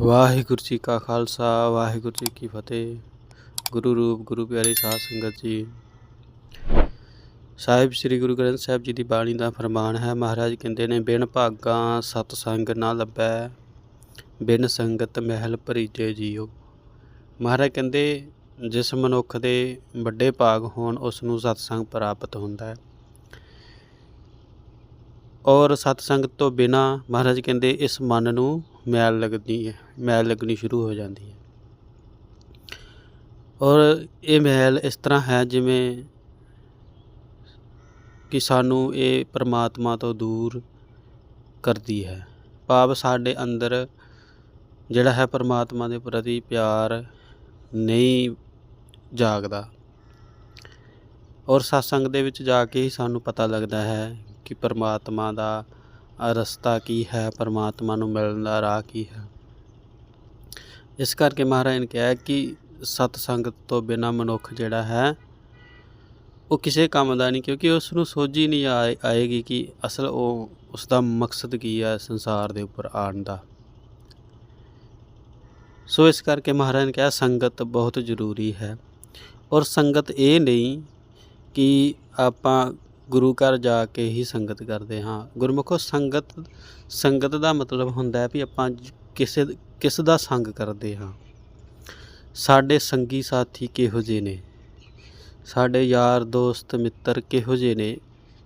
ਵਾਹਿਗੁਰੂ ਜੀ ਕਾ ਖਾਲਸਾ, ਵਾਹਿਗੁਰੂ ਜੀ ਕੀ ਫਤਿਹ। ਗੁਰੂ ਰੂਪ, ਗੁਰੂ ਪਿਆਰੀ ਸਾਧ ਸੰਗਤ ਜੀ। ਸਾਹਿਬ ਸ੍ਰੀ ਗੁਰੂ ਗ੍ਰੰਥ ਸਾਹਿਬ ਜੀ ਦੀ ਬਾਣੀ ਦਾ ਫਰਮਾਨ ਹੈ, ਮਹਾਰਾਜ ਕਹਿੰਦੇ ਨੇ, ਬਿਨ ਭਾਗਾਂ ਸਤ ਸੰਗ ਨਾ ਲੱਭੈ, ਬਿਨ ਸੰਗਤ ਮਹਿਲ ਭਰੀਜੇ ਜੀਓ। ਮਹਾਰਾਜ ਕਹਿੰਦੇ, ਜਿਸ ਮਨੁੱਖ ਦੇ ਵੱਡੇ ਭਾਗ ਹੋਣ, ਉਸ ਨੂੰ ਸਤਸੰਗ ਪ੍ਰਾਪਤ ਹੁੰਦਾ ਹੈ। ਔਰ ਸਤਸੰਗ ਤੋਂ ਬਿਨਾ ਮਹਾਰਾਜ ਕਹਿੰਦੇ, ਇਸ ਮਨ ਨੂੰ ਮੈਲ ਲੱਗਦੀ ਹੈ, ਮੈਲ ਲੱਗਣੀ ਸ਼ੁਰੂ ਹੋ ਜਾਂਦੀ ਹੈ। ਔਰ ਇਹ ਮੈਲ ਇਸ ਤਰ੍ਹਾਂ ਹੈ ਜਿਵੇਂ ਕਿ ਸਾਨੂੰ ਇਹ ਪਰਮਾਤਮਾ ਤੋਂ ਦੂਰ ਕਰਦੀ ਹੈ। ਭਾਵ ਸਾਡੇ ਅੰਦਰ ਜਿਹੜਾ ਹੈ ਪਰਮਾਤਮਾ ਦੇ ਪ੍ਰਤੀ ਪਿਆਰ ਨਹੀਂ ਜਾਗਦਾ। ਔਰ ਸਤਸੰਗ ਦੇ ਵਿੱਚ ਜਾ ਕੇ ਹੀ ਸਾਨੂੰ ਪਤਾ ਲੱਗਦਾ ਹੈ ਕਿ ਪਰਮਾਤਮਾ ਦਾ ਰਸਤਾ ਕੀ ਹੈ? ਪਰਮਾਤਮਾ ਨੂੰ ਮਿਲਣ ਦਾ ਰਾਹ ਕੀ ਹੈ? ਇਸ ਕਰਕੇ ਮਹਾਰਾਜ ਨੇ ਕਿਹਾ ਕਿ ਸਤ ਸੰਗਤ ਤੋਂ ਬਿਨਾ ਮਨੁੱਖ ਜਿਹੜਾ ਹੈ, ਉਹ ਕਿਸੇ ਕੰਮ ਦਾ ਨਹੀਂ, ਕਿਉਂਕਿ ਉਸ ਨੂੰ ਸੋਝੀ ਨਹੀਂ ਆਏ- ਆਏਗੀ ਕਿ ਅਸਲ ਉਹ ਉਸ ਦਾ ਮਕਸਦ ਕੀ ਹੈ ਸੰਸਾਰ ਦੇ ਉੱਪਰ ਆਉਣ ਦਾ। ਸੋ ਇਸ ਕਰਕੇ ਮਹਾਰਾਜ ਨੇ ਕਿਹਾ, ਸੰਗਤ ਬਹੁਤ ਜ਼ਰੂਰੀ ਹੈ। ਔਰ ਸੰਗਤ ਇਹ ਨਹੀਂ ਕਿ ਆਪਾਂ ਗੁਰੂ ਘਰ ਜਾ ਕੇ ਹੀ ਸੰਗਤ ਕਰਦੇ ਹਾਂ। ਗੁਰਮੁਖੋ ਸੰਗਤ ਸੰਗਤ ਦਾ ਮਤਲਬ ਹੁੰਦਾ ਹੈ ਵੀ ਆਪਾਂ ਕਿਸੇ ਕਿਸ ਦਾ ਸੰਗ ਕਰਦੇ ਹਾਂ। ਸਾਡੇ ਸੰਗੀ ਸਾਥੀ ਕਿਹੋ ਜਿਹੇ ਨੇ? ਸਾਡੇ ਯਾਰ, ਦੋਸਤ, ਮਿੱਤਰ ਕਿਹੋ ਜਿਹੇ ਨੇ?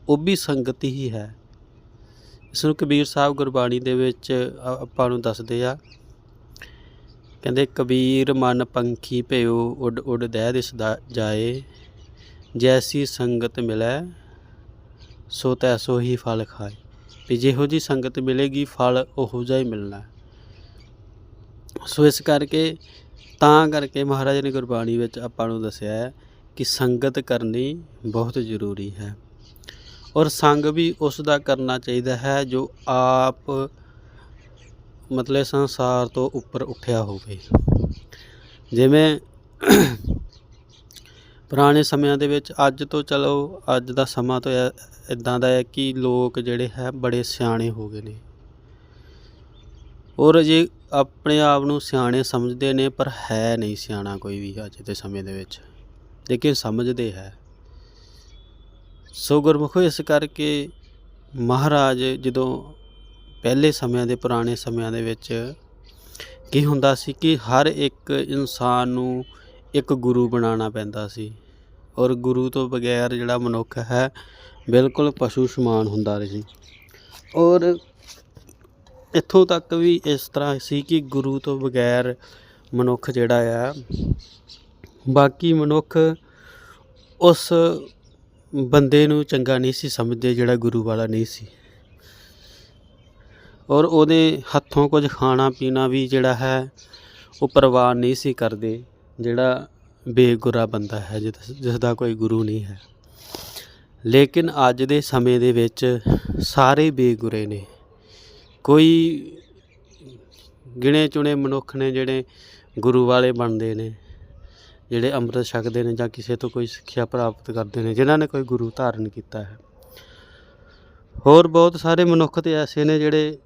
ਉਹ ਵੀ ਸੰਗਤ ਹੀ ਹੈ। ਇਸ ਨੂੰ ਕਬੀਰ ਸਾਹਿਬ ਗੁਰਬਾਣੀ ਦੇ ਵਿੱਚ ਆਪਾਂ ਨੂੰ ਦੱਸਦੇ ਆ। ਕਹਿੰਦੇ, ਕਬੀਰ ਮਨ ਪੰਖੀ ਭਇਓ ਉੱਡ ਉੱਡ ਦਹਿ ਦਿਸ ਦਾ ਜਾਏ, ਜੈਸੀ ਸੰਗਤ ਮਿਲੈ ਸੋ ਤੈਸੋ ਹੀ ਫਲ ਖਾਏ। ਵੀ ਜਿਹੋ ਜੀ ਸੰਗਤ ਮਿਲੇਗੀ, ਫਲ ਉਹੋ ਜਿਹਾ ਹੀ ਮਿਲਣਾ। ਸੋ ਇਸ ਕਰਕੇ, ਤਾਂ ਕਰਕੇ ਮਹਾਰਾਜ ਨੇ ਗੁਰਬਾਣੀ ਵਿੱਚ ਆਪਾਂ ਨੂੰ ਦੱਸਿਆ ਹੈ ਕਿ ਸੰਗਤ ਕਰਨੀ ਬਹੁਤ ਜ਼ਰੂਰੀ ਹੈ। ਔਰ ਸੰਗ ਵੀ ਉਸ ਦਾ ਕਰਨਾ ਚਾਹੀਦਾ ਹੈ ਜੋ ਆਪ ਮਤਲਬ ਸੰਸਾਰ ਤੋਂ ਉੱਪਰ ਉੱਠਿਆ ਹੋਵੇ। ਜਿਵੇਂ ਪੁਰਾਣੇ ਸਮਿਆਂ ਦੇ ਵਿੱਚ ਅੱਜ ਤੋਂ ਚਲੋ, ਅੱਜ ਦਾ ਸਮਾਂ ਤਾਂ ਇਦਾਂ ਦਾ ਹੈ ਕਿ ਲੋਕ ਜਿਹੜੇ ਹੈ ਬੜੇ ਸਿਆਣੇ ਹੋ ਗਏ ਨੇ। ਔਰ ਜੇ ਆਪਣੇ ਆਪ ਨੂੰ ਸਿਆਣੇ ਸਮਝਦੇ ਨੇ, ਪਰ ਹੈ ਨਹੀਂ ਸਿਆਣਾ ਕੋਈ ਵੀ ਅੱਜ ਦੇ ਸਮੇਂ ਦੇ ਵਿੱਚ। ਲੇਕਿਨ ਸਮਝਦੇ ਹੈ। ਸੋ ਗੁਰਮੁਖੋ, ਇਸ ਕਰਕੇ ਮਹਾਰਾਜ ਜਦੋਂ ਪਹਿਲੇ ਸਮਿਆਂ ਦੇ, ਪੁਰਾਣੇ ਸਮਿਆਂ ਦੇ ਵਿੱਚ ਕੀ ਹੁੰਦਾ ਸੀ ਕਿ ਹਰ ਇੱਕ ਇਨਸਾਨ ਨੂੰ ਇੱਕ ਗੁਰੂ ਬਣਾਉਣਾ ਪੈਂਦਾ ਸੀ। ਔਰ ਗੁਰੂ ਤੋਂ ਬਗੈਰ ਜਿਹੜਾ ਮਨੁੱਖ ਹੈ, ਬਿਲਕੁਲ ਪਸ਼ੂ ਸਮਾਨ ਹੁੰਦਾ ਸੀ। ਔਰ ਇੱਥੋਂ ਤੱਕ ਵੀ ਇਸ ਤਰ੍ਹਾਂ ਸੀ ਕਿ ਗੁਰੂ ਤੋਂ ਬਗੈਰ ਮਨੁੱਖ ਜਿਹੜਾ ਆ, ਬਾਕੀ ਮਨੁੱਖ ਉਸ ਬੰਦੇ ਨੂੰ ਚੰਗਾ ਨਹੀਂ ਸੀ ਸਮਝਦੇ, ਜਿਹੜਾ ਗੁਰੂ ਵਾਲਾ ਨਹੀਂ ਸੀ। ਔਰ ਉਹਦੇ ਹੱਥੋਂ ਕੁਝ ਖਾਣਾ ਪੀਣਾ ਵੀ ਜਿਹੜਾ ਹੈ, ਉਹ ਪ੍ਰਵਾਨ ਨਹੀਂ ਸੀ ਕਰਦੇ। ਜਿਹੜਾ ਬੇਗੁਰਾ ਬੰਦਾ ਹੈ, ਜਿਸ ਜਿਸ ਦਾ ਕੋਈ ਗੁਰੂ ਨਹੀਂ ਹੈ। ਲੇਕਿਨ ਅੱਜ ਦੇ ਸਮੇਂ ਦੇ ਵਿੱਚ ਸਾਰੇ ਬੇਗੁਰੇ ਨੇ। ਕੋਈ ਗਿਣੇ ਚੁਣੇ ਮਨੁੱਖ ਨੇ ਜਿਹੜੇ ਗੁਰੂ ਵਾਲੇ ਬਣਦੇ ਨੇ, ਜਿਹੜੇ ਅੰਮ੍ਰਿਤ ਛਕਦੇ ਨੇ ਜਾਂ ਕਿਸੇ ਤੋਂ ਕੋਈ ਸਿੱਖਿਆ ਪ੍ਰਾਪਤ ਕਰਦੇ ਨੇ, ਜਿਨ੍ਹਾਂ ਨੇ ਕੋਈ ਗੁਰੂ ਧਾਰਨ ਕੀਤਾ ਹੈ। ਹੋਰ ਬਹੁਤ ਸਾਰੇ ਮਨੁੱਖ ਤੇ ਐਸੇ ਨੇ ਜਿਹੜੇ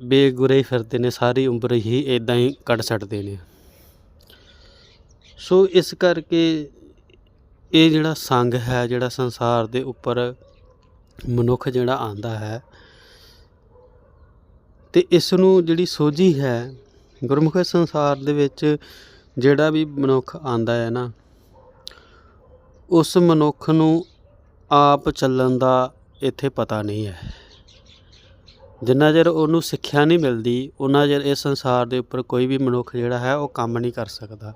ਬੇਗੁਰੇ ਹੀ ਫਿਰਦੇ ਨੇ, ਸਾਰੀ ਉਮਰ ਹੀ ਇਦਾਂ ਹੀ ਕੱਢ ਛੱਡਦੇ ਨੇ। ਸੋ ਇਸ ਕਰਕੇ ਇਹ ਜਿਹੜਾ ਸੰਗ ਹੈ, ਜਿਹੜਾ ਸੰਸਾਰ ਦੇ ਉੱਪਰ ਮਨੁੱਖ ਜਿਹੜਾ ਆਂਦਾ ਹੈ ਤੇ ਇਸ ਨੂੰ ਜਿਹੜੀ ਸੋਝੀ ਹੈ, ਗੁਰਮੁਖ ਸੰਸਾਰ ਦੇ ਵਿੱਚ ਜਿਹੜਾ ਵੀ ਮਨੁੱਖ ਆਂਦਾ ਹੈ ਨਾ, ਉਸ ਮਨੁੱਖ ਨੂੰ ਆਪ ਚੱਲਣ ਦਾ ਇੱਥੇ ਪਤਾ ਨਹੀਂ ਹੈ। ਜਿੰਨਾ ਚਿਰ ਉਹਨੂੰ ਸਿੱਖਿਆ ਨਹੀਂ ਮਿਲਦੀ, ਉਹਨਾਂ ਚਿਰ ਇਸ ਸੰਸਾਰ ਦੇ ਉੱਪਰ ਕੋਈ ਵੀ ਮਨੁੱਖ ਜਿਹੜਾ ਹੈ, ਉਹ ਕੰਮ ਨਹੀਂ ਕਰ ਸਕਦਾ।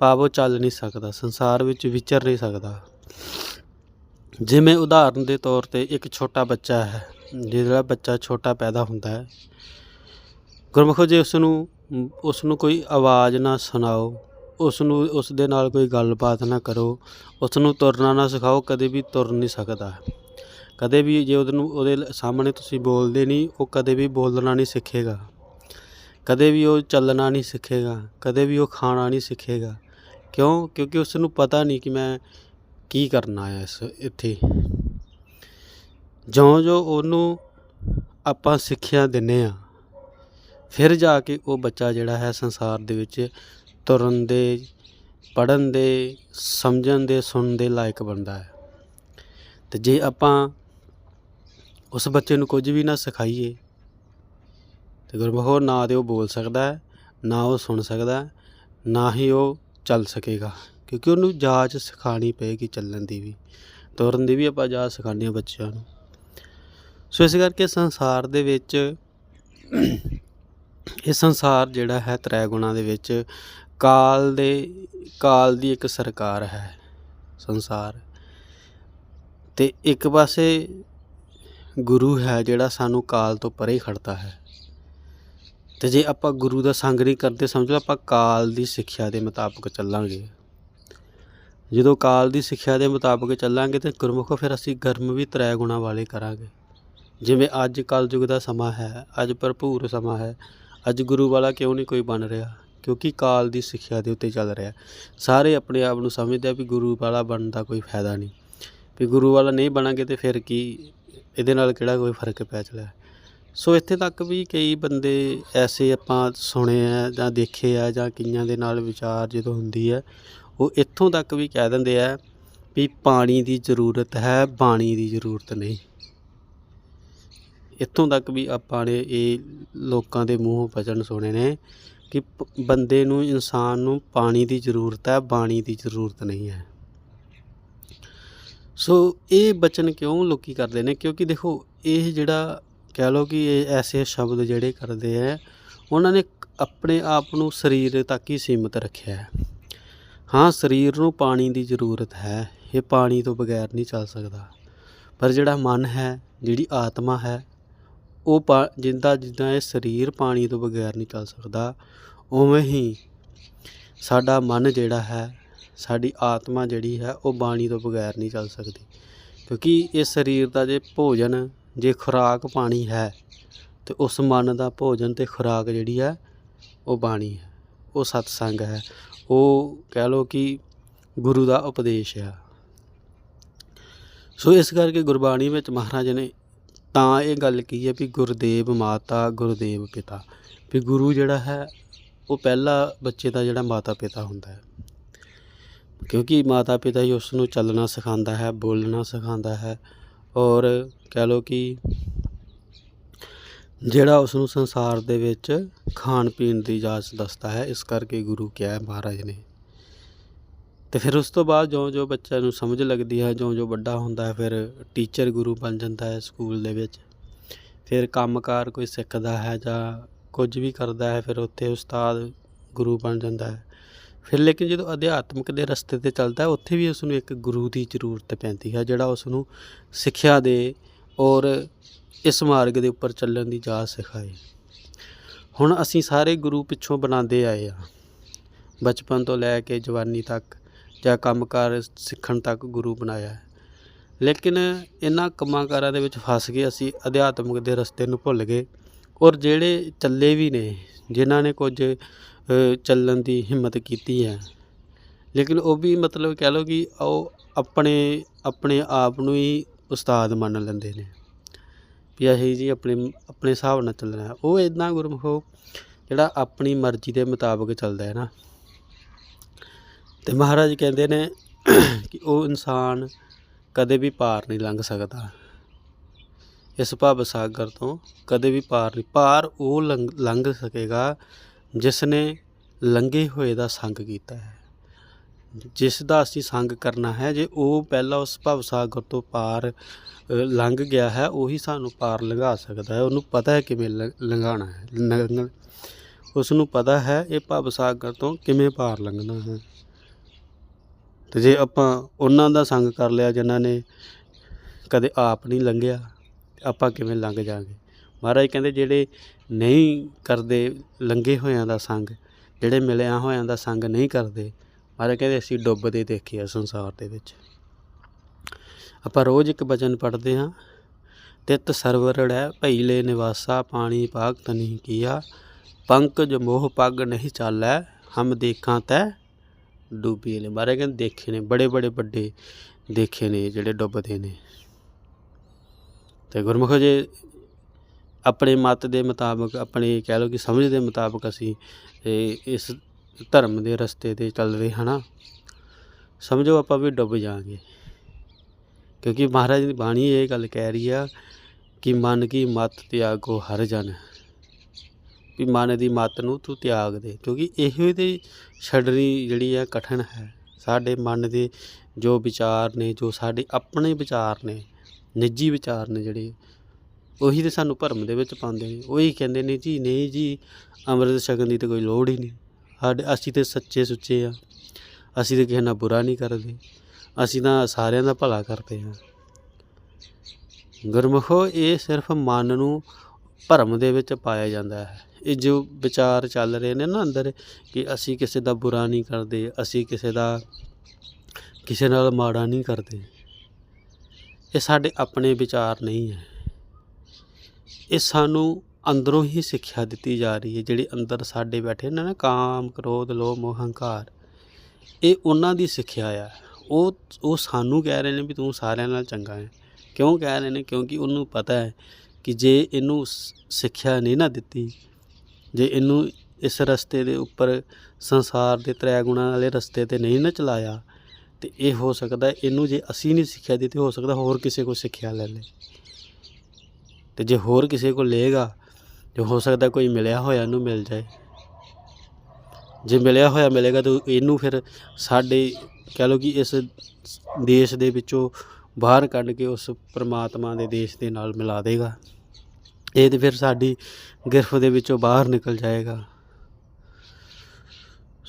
ਭਾਵ ਉਹ ਚੱਲ ਨਹੀਂ ਸਕਦਾ, ਸੰਸਾਰ ਵਿੱਚ ਵਿਚਰ ਨਹੀਂ ਸਕਦਾ। ਜਿਵੇਂ ਉਦਾਹਰਨ ਦੇ ਤੌਰ ਤੇ ਇੱਕ ਛੋਟਾ ਬੱਚਾ ਹੈ, ਜਿਹੜਾ ਬੱਚਾ ਛੋਟਾ ਪੈਦਾ ਹੁੰਦਾ ਹੈ। ਗੁਰਮੁਖੋ ਜੇ, ਉਸ ਨੂੰ ਉਸ ਨੂੰ ਕੋਈ ਆਵਾਜ਼ ਨਾ ਸੁਣਾਓ, ਉਸ ਨੂੰ, ਉਸ ਦੇ ਨਾਲ ਕੋਈ ਗੱਲਬਾਤ ਨਾ ਕਰੋ, ਉਸ ਨੂੰ ਤੁਰਨਾ ਨਾ ਸਿਖਾਓ, ਕਦੇ ਵੀ ਤੁਰ ਨਹੀਂ ਸਕਦਾ। ਕਦੇ ਵੀ ਜੇ ਉਹਦੇ ਨੂੰ, ਉਹਦੇ ਸਾਹਮਣੇ ਤੁਸੀਂ ਬੋਲਦੇ ਨਹੀਂ, ਉਹ ਕਦੇ ਵੀ ਬੋਲਣਾ ਨਹੀਂ ਸਿੱਖੇਗਾ। ਕਦੇ ਵੀ ਉਹ ਚੱਲਣਾ ਨਹੀਂ ਸਿੱਖੇਗਾ, ਕਦੇ ਵੀ ਉਹ ਖਾਣਾ ਨਹੀਂ ਸਿੱਖੇਗਾ। ਕਿਉਂ? ਕਿਉਂਕਿ ਉਸ ਨੂੰ ਪਤਾ ਨਹੀਂ ਕਿ ਮੈਂ ਕੀ ਕਰਨਾ ਹੈ ਇਸ ਇੱਥੇ। ਜਿਉਂ ਜੋ ਉਹਨੂੰ ਆਪਾਂ ਸਿੱਖਿਆ ਦਿੰਨੇ ਆ ਫਿਰ ਜਾ ਕੇ ਉਹ ਬੱਚਾ ਜਿਹੜਾ ਹੈ ਸੰਸਾਰ ਦੇ ਵਿੱਚ ਤੁਰਨ ਦੇ ਪੜਨ ਦੇ ਸਮਝਣ ਦੇ ਸੁਣਨ ਦੇ ਲਾਇਕ ਬਣਦਾ ਹੈ। ਤੇ ਜੇ ਆਪਾਂ ਉਸ ਬੱਚੇ ਨੂੰ ਕੁਝ ਵੀ ਨਾ ਸਿਖਾਈਏ ਤੇ ਗੁਰਮਖੋ ਨਾ ਤੇ ਉਹ ਬੋਲ ਸਕਦਾ ਹੈ ਨਾ ਉਹ ਸੁਣ ਸਕਦਾ ਹੈ, ਨਾ ਹੀ ਉਹ ਚੱਲ ਸਕੇਗਾ, ਕਿਉਂਕਿ ਉਹਨੂੰ ਜਾਚ ਸਿਖਾਣੀ ਪਏਗੀ ਚੱਲਣ ਦੀ ਵੀ, ਤੁਰਨ ਦੀ ਵੀ ਆਪਾਂ ਜਾਚ ਸਿਖਾਉਂਦੇ ਹਾਂ ਬੱਚਿਆਂ ਨੂੰ। ਸੋ ਇਸ ਕਰਕੇ ਸੰਸਾਰ ਦੇ ਵਿੱਚ, ਇਹ ਸੰਸਾਰ ਜਿਹੜਾ ਹੈ ਤ੍ਰੈ ਗੁਣਾ ਦੇ ਵਿੱਚ ਕਾਲ ਦੇ, ਕਾਲ ਦੀ ਇੱਕ ਸਰਕਾਰ ਹੈ ਸੰਸਾਰ। ਤੇ ਇੱਕ ਪਾਸੇ ਗੁਰੂ ਹੈ ਜਿਹੜਾ ਸਾਨੂੰ ਕਾਲ ਤੋਂ ਪਰੇ ਖੜਦਾ ਹੈ। ਅਤੇ ਜੇ ਆਪਾਂ ਗੁਰੂ ਦਾ ਸੰਗ ਨਹੀਂ ਕਰਦੇ, ਸਮਝ ਲਓ ਆਪਾਂ ਕਾਲ ਦੀ ਸਿੱਖਿਆ ਦੇ ਮੁਤਾਬਕ ਚੱਲਾਂਗੇ। ਜਦੋਂ ਕਾਲ ਦੀ ਸਿੱਖਿਆ ਦੇ ਮੁਤਾਬਕ ਚੱਲਾਂਗੇ ਤੇ ਗੁਰਮੁਖੋ ਫਿਰ ਅਸੀਂ ਗਰਮ ਵੀ ਤ੍ਰੈ ਗੁਣਾ ਵਾਲੇ ਕਰਾਂਗੇ। ਜਿਵੇਂ ਅੱਜ ਕਲਯੁਗ ਦਾ ਸਮਾਂ ਹੈ, ਅੱਜ ਭਰਪੂਰ ਸਮਾਂ ਹੈ, ਅੱਜ ਗੁਰੂ ਵਾਲਾ ਕਿਉਂ ਨਹੀਂ ਕੋਈ ਬਣ ਰਿਹਾ? ਕਿਉਂਕਿ ਕਾਲ ਦੀ ਸਿੱਖਿਆ ਦੇ ਉੱਤੇ ਚੱਲ ਰਿਹਾ। ਸਾਰੇ ਆਪਣੇ ਆਪ ਨੂੰ ਸਮਝਦੇ ਆ ਵੀ ਗੁਰੂ ਵਾਲਾ ਬਣਨ ਦਾ ਕੋਈ ਫਾਇਦਾ ਨਹੀਂ। ਵੀ ਗੁਰੂ ਵਾਲਾ ਨਹੀਂ ਬਣਾਂਗੇ ਤੇ ਫਿਰ ਕੀ? ਇਹਦੇ ਨਾਲ ਕਿਹੜਾ ਕੋਈ ਫ਼ਰਕ ਪੈ ਚਲਾ ਸੋ ਇੱਥੇ ਤੱਕ ਵੀ ਕਈ ਬੰਦੇ ਐਸੇ ਆਪਾਂ ਸੁਣੇ ਆ ਜਾਂ ਦੇਖੇ ਆ ਜਾਂ ਕਈਆਂ ਦੇ ਨਾਲ ਵਿਚਾਰ ਜਦੋਂ ਹੁੰਦੀ ਹੈ ਉਹ ਇੱਥੋਂ ਤੱਕ ਵੀ ਕਹਿ ਦਿੰਦੇ ਆ ਵੀ ਪਾਣੀ ਦੀ ਜ਼ਰੂਰਤ ਹੈ, ਬਾਣੀ ਦੀ ਜ਼ਰੂਰਤ ਨਹੀਂ। ਇੱਥੋਂ ਤੱਕ ਵੀ ਆਪਾਂ ਨੇ ਇਹ ਲੋਕਾਂ ਦੇ ਮੂੰਹੋਂ ਵਚਨ ਸੁਣੇ ਨੇ ਕਿ ਪ- ਬੰਦੇ ਨੂੰ, ਇਨਸਾਨ ਨੂੰ ਪਾਣੀ ਦੀ ਜ਼ਰੂਰਤ ਹੈ, ਬਾਣੀ ਦੀ ਜ਼ਰੂਰਤ ਨਹੀਂ ਹੈ। ਸੋ ਇਹ ਬਚਨ ਕਿਉਂ ਲੋਕੀ ਕਰਦੇ ਨੇ? ਕਿਉਂਕਿ ਦੇਖੋ, ਇਹ ਜਿਹੜਾ ਕਹਿ ਲਓ ਕਿ ਇਹ ਐਸੇ ਸ਼ਬਦ ਜਿਹੜੇ ਕਰਦੇ ਆ, ਉਹਨਾਂ ਨੇ ਆਪਣੇ ਆਪ ਨੂੰ ਸਰੀਰ ਤੱਕ ਹੀ ਸੀਮਿਤ ਰੱਖਿਆ ਹੈ। ਹਾਂ, ਸਰੀਰ ਨੂੰ ਪਾਣੀ ਦੀ ਜ਼ਰੂਰਤ ਹੈ, ਇਹ ਪਾਣੀ ਤੋਂ ਬਗੈਰ ਨਹੀਂ ਚੱਲ ਸਕਦਾ। ਪਰ ਜਿਹੜਾ ਮਨ ਹੈ, ਜਿਹੜੀ ਆਤਮਾ ਹੈ, ਉਹ ਪਾ, ਜਿੰਦਾ ਜਿੱਦਾਂ ਇਹ ਸਰੀਰ ਪਾਣੀ ਤੋਂ ਬਗੈਰ ਨਹੀਂ ਚੱਲ ਸਕਦਾ, ਉਵੇਂ ਹੀ ਸਾਡਾ ਮਨ ਜਿਹੜਾ ਹੈ, ਸਾਡੀ ਆਤਮਾ ਜਿਹੜੀ ਹੈ, ਉਹ ਬਾਣੀ ਤੋਂ ਬਗੈਰ ਨਹੀਂ ਚੱਲ ਸਕਦੀ। ਕਿਉਂਕਿ ਇਹ ਸਰੀਰ ਦਾ ਜੇ ਭੋਜਨ ਜੇ ਖੁਰਾਕ ਪਾਣੀ ਹੈ ਤੇ ਉਸ ਮਨ ਦਾ ਭੋਜਨ ਤੇ ਖੁਰਾਕ ਜਿਹੜੀ ਹੈ ਉਹ ਬਾਣੀ ਹੈ, ਉਹ ਸਤਸੰਗ ਹੈ। ਉਹ ਕਹਿ ਲਓ ਕਿ ਗੁਰੂ ਦਾ ਉਪਦੇਸ਼ ਆ ਸੋ ਇਸ ਕਰਕੇ ਗੁਰਬਾਣੀ ਵਿੱਚ ਮਹਾਰਾਜ ਨੇ ਤਾਂ ਇਹ ਗੱਲ ਕਹੀ ਹੈ ਵੀ ਗੁਰਦੇਵ ਮਾਤਾ, ਗੁਰਦੇਵ ਪਿਤਾ। ਵੀ ਗੁਰੂ ਜਿਹੜਾ ਹੈ, ਉਹ ਪਹਿਲਾ ਬੱਚੇ ਦਾ ਜਿਹੜਾ ਮਾਤਾ ਪਿਤਾ ਹੁੰਦਾ ਹੈ। ਕਿਉਂਕਿ ਮਾਤਾ ਪਿਤਾ ਹੀ ਉਸ ਨੂੰ ਚੱਲਣਾ ਸਿਖਾਉਂਦਾ ਹੈ, ਬੋਲਣਾ ਸਿਖਾਉਂਦਾ ਹੈ। ਔਰ ਕਹਿ ਲਓ ਕਿ ਜਿਹੜਾ ਉਸ ਨੂੰ ਸੰਸਾਰ ਦੇ ਵਿੱਚ ਖਾਣ ਪੀਣ ਦੀ ਇਜਾਜ਼ਤ ਦੱਸਦਾ ਹੈ, ਇਸ ਕਰਕੇ ਗੁਰੂ ਕਿਹਾ ਹੈ ਮਹਾਰਾਜ ਨੇ। ਤੇ ਫਿਰ ਉਸ ਤੋਂ ਬਾਅਦ ਜੋ ਜਿਉਂ ਬੱਚਿਆਂ ਨੂੰ ਸਮਝ ਲੱਗਦੀ ਹੈ ਜੋ ਜਿਉਂ ਵੱਡਾ ਹੁੰਦਾ ਹੈ, ਫਿਰ ਟੀਚਰ ਗੁਰੂ ਬਣ ਜਾਂਦਾ ਹੈ ਸਕੂਲ ਦੇ ਵਿੱਚ। ਫਿਰ ਕੰਮਕਾਰ ਕੋਈ ਸਿੱਖਦਾ ਹੈ ਜਾਂ ਕੁਝ ਵੀ ਕਰਦਾ ਹੈ, ਫਿਰ ਉੱਥੇ ਉਸਤਾਦ ਗੁਰੂ ਬਣ ਜਾਂਦਾ ਹੈ। ਫਿਰ ਲੇਕਿਨ ਜਦੋਂ ਅਧਿਆਤਮਿਕ ਦੇ ਰਸਤੇ ਤੇ ਚੱਲਦਾ ਉੱਥੇ ਵੀ ਉਸ ਨੂੰ ਇੱਕ ਗੁਰੂ ਦੀ ਜ਼ਰੂਰਤ ਪੈਂਦੀ ਹੈ, ਜਿਹੜਾ ਉਸ ਨੂੰ ਸਿੱਖਿਆ ਦੇ ਔਰ ਇਸ ਮਾਰਗ ਦੇ ਉੱਪਰ ਚੱਲਣ ਦੀ ਜਾਚ ਸਿਖਾਏ। ਹੁਣ ਅਸੀਂ ਸਾਰੇ ਗੁਰੂ ਪਿੱਛੋਂ ਬਣਾਉਂਦੇ ਆਏ ਆ ਬਚਪਨ ਤੋਂ ਲੈ ਕੇ ਜਵਾਨੀ ਤੱਕ ਜਾਂ ਕੰਮਕਾਰ ਸਿੱਖਣ ਤੱਕ ਗੁਰੂ ਬਣਾਇਆ ਲੇਕਿਨ ਇਹਨਾਂ ਕੰਮਾਂਕਾਰਾਂ ਦੇ ਵਿੱਚ ਫਸ ਗਏ ਅਸੀਂ ਅਧਿਆਤਮਿਕ ਦੇ ਰਸਤੇ ਨੂੰ ਭੁੱਲ ਗਏ ਔਰ ਜਿਹੜੇ ਚੱਲੇ ਵੀ ਨੇ ਜਿਨ੍ਹਾਂ ਨੇ ਕੁਝ ਚੱਲਣ ਦੀ ਹਿੰਮਤ ਕੀਤੀ ਹੈ। ਲੇਕਿਨ ਉਹ ਵੀ ਮਤਲਬ ਕਹਿ ਲਓ ਕਿ ਉਹ ਆਪਣੇ ਆਪਣੇ ਆਪ ਨੂੰ ਹੀ ਉਸਤਾਦ ਮੰਨ ਲੈਂਦੇ ਨੇ। ਵੀ ਅਸੀਂ ਜੀ ਆਪਣੇ ਆਪਣੇ ਹਿਸਾਬ ਨਾਲ ਚੱਲਣਾ ਉਹ ਇਦਾਂ ਗੁਰਮੁਖੋ ਜਿਹੜਾ ਆਪਣੀ ਮਰਜ਼ੀ ਦੇ ਮੁਤਾਬਕ ਚੱਲਦਾ ਹੈ ਨਾ। ਤੇ ਮਹਾਰਾਜ ਕਹਿੰਦੇ ਨੇ ਕਿ ਉਹ ਇਨਸਾਨ ਕਦੇ ਵੀ ਪਾਰ ਨਹੀਂ ਲੰਘ ਸਕਦਾ। ਇਸ ਭਵ ਸਾਗਰ ਤੋਂ ਕਦੇ ਵੀ ਪਾਰ ਨਹੀਂ। ਪਾਰ ਉਹ ਲੰਘ ਲੰਘ ਸਕੇਗਾ ਜਿਸ ਨੇ ਲੰਘੇ ਹੋਏ ਦਾ ਸੰਗ ਕੀਤਾ ਹੈ। ਜਿਸ ਦਾ ਅਸੀਂ ਸੰਗ ਕਰਨਾ ਹੈ, ਜੇ ਉਹ ਪਹਿਲਾਂ ਉਸ ਭਵ ਸਾਗਰ ਤੋਂ ਪਾਰ ਲੰਘ ਗਿਆ ਹੈ, ਉਹੀ ਸਾਨੂੰ ਪਾਰ ਲੰਘਾ ਸਕਦਾ ਹੈ। ਉਹਨੂੰ ਪਤਾ ਹੈ ਕਿਵੇਂ ਲੰਘ- ਲੰਘਾਉਣਾ ਹੈ ਲੰਘ- ਉਸ ਨੂੰ ਪਤਾ ਹੈ ਇਹ ਭਵ ਸਾਗਰ ਤੋਂ ਕਿਵੇਂ ਪਾਰ ਲੰਘਣਾ ਹੈ। ਤੇ ਜੇ ਆਪਾਂ ਉਹਨਾਂ ਦਾ ਸੰਗ ਕਰ ਲਿਆ, ਜਿਨ੍ਹਾਂ ਨੇ ਕਦੇ ਆਪ ਨਹੀਂ ਲੰਘਿਆ ਆਪਾਂ ਕਿਵੇਂ ਲੰਘ ਜਾਾਂਗੇ? ਮਹਾਰਾਜ ਕਹਿੰਦੇ ਜਿਹੜੇ ਨਹੀਂ ਕਰਦੇ ਲੰਘੇ ਹੋਇਆਂ ਦਾ ਸੰਗ, ਜਿਹੜੇ ਮਿਲਿਆ ਹੋਇਆਂ ਦਾ ਸੰਗ ਨਹੀਂ ਕਰਦੇ, ਮਹਾਰਾਜ ਕਹਿੰਦੇ ਅਸੀਂ ਡੁੱਬਦੇ ਦੇਖੇ ਆ ਸੰਸਾਰ ਦੇ ਵਿੱਚ। ਆਪਾਂ ਰੋਜ਼ ਇੱਕ ਬਚਨ ਪੜ੍ਹਦੇ ਹਾਂ, ਤਿਤ ਸਰਵਰੜੈ ਭਈ ਲੈ ਨਿਵਾਸਾ ਪਾਣੀ ਭਗਤ ਤਨੀ ਕੀਆ, ਪੰਕਜ ਮੋਹ ਪੱਗ ਨਹੀਂ ਚਾਲੈ, ਹਮ ਦੇਖਾਂ ਤੈ ਡੁੱਬੀ ਨੇ। ਮਹਾਰਾਜ ਕਹਿੰਦੇ ਦੇਖੇ ਨੇ, ਬੜੇ ਬੜੇ ਵੱਡੇ ਦੇਖੇ ਨੇ ਜਿਹੜੇ ਡੁੱਬਦੇ ਨੇ। ਅਤੇ ਗੁਰਮੁਖ ਜੇ, ਆਪਣੇ ਮਤ ਦੇ ਮੁਤਾਬਕ, ਆਪਣੇ ਕਹਿ ਲਓ ਕਿ ਸਮਝ ਦੇ ਮੁਤਾਬਕ ਅਸੀਂ ਇਸ ਧਰਮ ਦੇ ਰਸਤੇ ਤੇ ਚੱਲਦੇ ਹਾਂ ਨਾ, ਸਮਝੋ ਆਪਾਂ ਵੀ ਡੁੱਬ ਜਾਾਂਗੇ ਕਿਉਂਕਿ ਮਹਾਰਾਜ ਦੀ ਬਾਣੀ ਇਹ ਗੱਲ ਕਹਿ ਰਹੀ ਆ ਕਿ ਮਨ ਕੀ ਮਤ ਤਿਆਗੋ ਹਰ ਜਨ। ਵੀ ਮਨ ਦੀ ਮਤ ਨੂੰ ਤੂੰ ਤਿਆਗ ਦੇ, ਕਿਉਂਕਿ ਇਹੋ ਤੇ ਛੱਡਣੀ ਜਿਹੜੀ ਆ ਕਠਿਨ ਹੈ। ਸਾਡੇ ਮਨ ਦੇ ਜੋ ਵਿਚਾਰ ਨੇ, ਜੋ ਸਾਡੇ ਆਪਣੇ ਵਿਚਾਰ ਨੇ ਨਿੱਜੀ ਵਿਚਾਰ ਨੇ ਜਿਹੜੇ। ਉਹੀ ਤੇ ਸਾਨੂੰ ਭਰਮ ਦੇ ਵਿੱਚ ਪਾਉਂਦੇ ਨੇ। ਉਹੀ ਕਹਿੰਦੇ ਨੇ ਜੀ, ਨਹੀਂ ਜੀ, ਅੰਮ੍ਰਿਤ ਛਕਣ ਦੀ ਤੇ ਕੋਈ ਲੋੜ ਹੀ ਨਹੀਂ। ਸਾਡੇ, ਅਸੀਂ ਤੇ ਸੱਚੇ ਸੁੱਚੇ ਆ। ਅਸੀਂ ਤੇ ਕਿਸੇ ਨਾਲ ਬੁਰਾ ਨਹੀਂ ਕਰਦੇ। ਅਸੀਂ ਤਾਂ ਸਾਰਿਆਂ ਦਾ ਭਲਾ ਕਰਦੇ ਹਾਂ ਗੁਰਮੁਖੋ, ਇਹ ਸਿਰਫ ਮਨ ਨੂੰ ਭਰਮ ਦੇ ਵਿੱਚ ਪਾਇਆ ਜਾਂਦਾ ਹੈ। ਇਹ ਜੋ ਵਿਚਾਰ ਚੱਲ ਰਹੇ ਨੇ ਨਾ ਅੰਦਰ, ਕਿ ਅਸੀਂ ਕਿਸੇ ਦਾ ਬੁਰਾ ਨਹੀਂ ਕਰਦੇ, ਅਸੀਂ ਕਿਸੇ ਦਾ, ਕਿਸੇ ਨਾਲ ਮਾੜਾ ਨਹੀਂ ਕਰਦੇ। ਇਹ ਸਾਡੇ ਆਪਣੇ ਵਿਚਾਰ ਨਹੀਂ ਹੈ। ਇਹ ਸਾਨੂੰ ਅੰਦਰੋਂ ਹੀ ਸਿੱਖਿਆ ਦਿੱਤੀ ਜਾ ਰਹੀ ਹੈ। ਜਿਹੜੇ ਅੰਦਰ ਸਾਡੇ ਬੈਠੇ ਨੇ ਨਾ, ਕਾਮ, ਕ੍ਰੋਧ, ਲੋਭ, ਮੋਹ, ਹੰਕਾਰ, ਇਹ ਉਹਨਾਂ ਦੀ ਸਿੱਖਿਆ ਆ। ਉਹ ਉਹ ਸਾਨੂੰ ਕਹਿ ਰਹੇ ਨੇ ਵੀ ਤੂੰ ਸਾਰਿਆਂ ਨਾਲ ਚੰਗਾ ਹੈ। ਕਿਉਂ ਕਹਿ ਰਹੇ ਨੇ? ਕਿਉਂਕਿ ਉਹਨੂੰ ਪਤਾ ਹੈ ਕਿ ਜੇ ਇਹਨੂੰ ਸਿੱਖਿਆ ਨਹੀਂ ਨਾ ਦਿੱਤੀ, ਜੇ ਇਹਨੂੰ ਇਸ ਰਸਤੇ ਦੇ ਉੱਪਰ ਸੰਸਾਰ ਦੇ ਤ੍ਰੈ ਗੁਣਾਂ ਵਾਲੇ ਰਸਤੇ ਤੇ ਨਹੀਂ ਨਾ ਚਲਾਇਆ ਤੇ ਇਹ ਹੋ ਸਕਦਾ ਇਹਨੂੰ ਜੇ ਅਸੀਂ ਨਹੀਂ ਸਿੱਖਿਆ ਦਿੱਤੀ, ਹੋ ਸਕਦਾ ਹੋਰ ਕਿਸੇ ਕੋਲ ਸਿੱਖਿਆ ਲੈ ਲੇ ਤੇ ਜੇ ਹੋਰ ਕਿਸੇ ਕੋਲ ਲਏਗਾ, ਤੇ ਹੋ ਸਕਦਾ ਕੋਈ ਮਿਲਿਆ ਹੋਇਆ ਨੂੰ ਮਿਲ ਜਾਏ। ਜੇ ਮਿਲਿਆ ਹੋਇਆ ਮਿਲੇਗਾ ਤਾਂ ਇਹਨੂੰ ਫਿਰ ਸਾਡੇ ਕਹਿ ਲਓ ਕਿ ਇਸ ਦੇਸ਼ ਦੇ ਵਿੱਚੋਂ ਬਾਹਰ ਕੱਢ ਕੇ ਉਸ ਪ੍ਰਮਾਤਮਾ ਦੇ ਦੇਸ਼ ਦੇ ਨਾਲ ਮਿਲਾ ਦੇਗਾ। ਇਹ ਤੇ ਫਿਰ ਸਾਡੀ ਗਿਰਫ ਦੇ ਵਿੱਚੋਂ ਬਾਹਰ ਨਿਕਲ ਜਾਏਗਾ।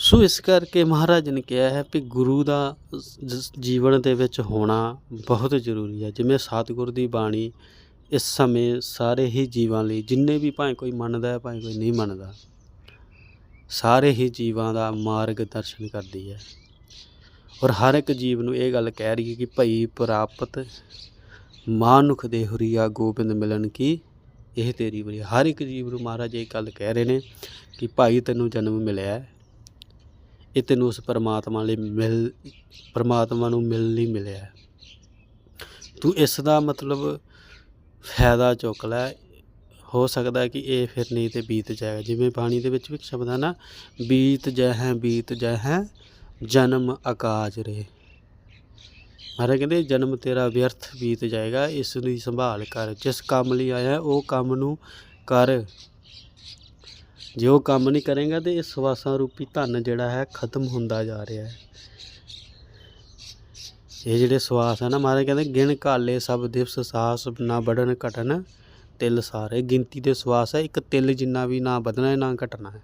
ਸੋ ਇਸ ਕਰਕੇ ਮਹਾਰਾਜ ਨੇ ਕਿਹਾ ਹੈ ਕਿ ਗੁਰੂ ਦਾ ਜੀਵਨ ਦੇ ਵਿੱਚ ਹੋਣਾ ਬਹੁਤ ਜ਼ਰੂਰੀ ਹੈ। ਜਿਵੇਂ ਸਤਿਗੁਰ ਦੀ ਬਾਣੀ, ਇਸ ਸਮੇਂ ਸਾਰੇ ਹੀ ਜੀਵਾਂ ਲਈ, ਜਿੰਨੇ ਵੀ ਭਾਵੇਂ ਕੋਈ ਮੰਨਦਾ ਹੈ, ਭਾਵੇਂ ਕੋਈ ਨਹੀਂ ਮੰਨਦਾ, ਸਾਰੇ ਹੀ ਜੀਵਾਂ ਦਾ ਮਾਰਗ ਦਰਸ਼ਨ ਕਰਦੀ ਹੈ। ਔਰ ਹਰ ਇੱਕ ਜੀਵ ਨੂੰ ਇਹ ਗੱਲ ਕਹਿ ਰਹੀ ਹੈ ਕਿ ਭਈ ਪ੍ਰਾਪਤ ਮਾਨੁਖ ਦੇ ਹੁਰੀਆ ਗੋਬਿੰਦ ਮਿਲਨ ਕੀ? ਇਹ ਤੇਰੀ ਬਰੀ ਹਰ ਇੱਕ ਜੀਵ ਨੂੰ ਮਹਾਰਾਜ ਇਹ ਗੱਲ ਕਹਿ ਰਹੇ ਨੇ ਕਿ ਭਾਈ ਤੈਨੂੰ ਜਨਮ ਮਿਲਿਆ ਹੈ। ਇਹ ਤੈਨੂੰ ਉਸ ਪਰਮਾਤਮਾ ਲਈ ਮਿਲ, ਪਰਮਾਤਮਾ ਨੂੰ ਮਿਲ ਨਹੀਂ ਮਿਲਿਆ ਤੂੰ ਇਸ ਦਾ ਮਤਲਬ ਫਾਇਦਾ ਚੁੱਕ ਲੈ। ਹੋ ਸਕਦਾ ਕਿ ਇਹ ਫਿਰ ਨਹੀਂ ਤੇ ਬੀਤ ਜਾਏਗਾ। ਜਿਵੇਂ ਪਾਣੀ ਦੇ ਵਿੱਚ ਵੀ ਇੱਕ ਸ਼ਬਦ ਹੈ ਨਾ, ਬੀਤ ਜੈ ਹੈ ਬੀਤ ਜੈ ਹੈ ਜਨਮ ਆਕਾਜ ਰੇ। ਮਹਾਰਾਜ ਕਹਿੰਦੇ, ਜਨਮ ਤੇਰਾ ਵਿਅਰਥ ਬੀਤ ਜਾਏਗਾ। ਇਸ ਦੀ ਸੰਭਾਲ ਕਰ। ਜਿਸ ਕੰਮ ਲਈ ਆਇਆ, ਉਹ ਕੰਮ ਨੂੰ ਕਰ। ਜੇ ਉਹ ਕੰਮ ਨਹੀਂ ਕਰੇਗਾ ਤੇ ਇਹ ਸਵਾਸਾਂ ਰੂਪੀ ਧਨ ਜਿਹੜਾ ਹੈ ਖਤਮ ਹੁੰਦਾ ਜਾ ਰਿਹਾ ਹੈ। ਇਹ ਜਿਹੜੇ ਸਵਾਸ ਹੈ ਨਾ ਮਹਾਰਾਜ ਕਹਿੰਦੇ, ਗਿਣ ਕਾਲੇ ਸਭ ਦਿਵਸ ਸਾਸ, ਨਾ ਬੜਨ ਘਟਨ ਤਿਲ ਸਾਰੇ। ਗਿਣਤੀ ਦੇ ਸਵਾਸ ਹੈ, ਇੱਕ ਤਿਲ ਜਿੰਨਾ ਵੀ ਨਾ ਵਧਣਾ ਨਾ ਘਟਣਾ ਹੈ।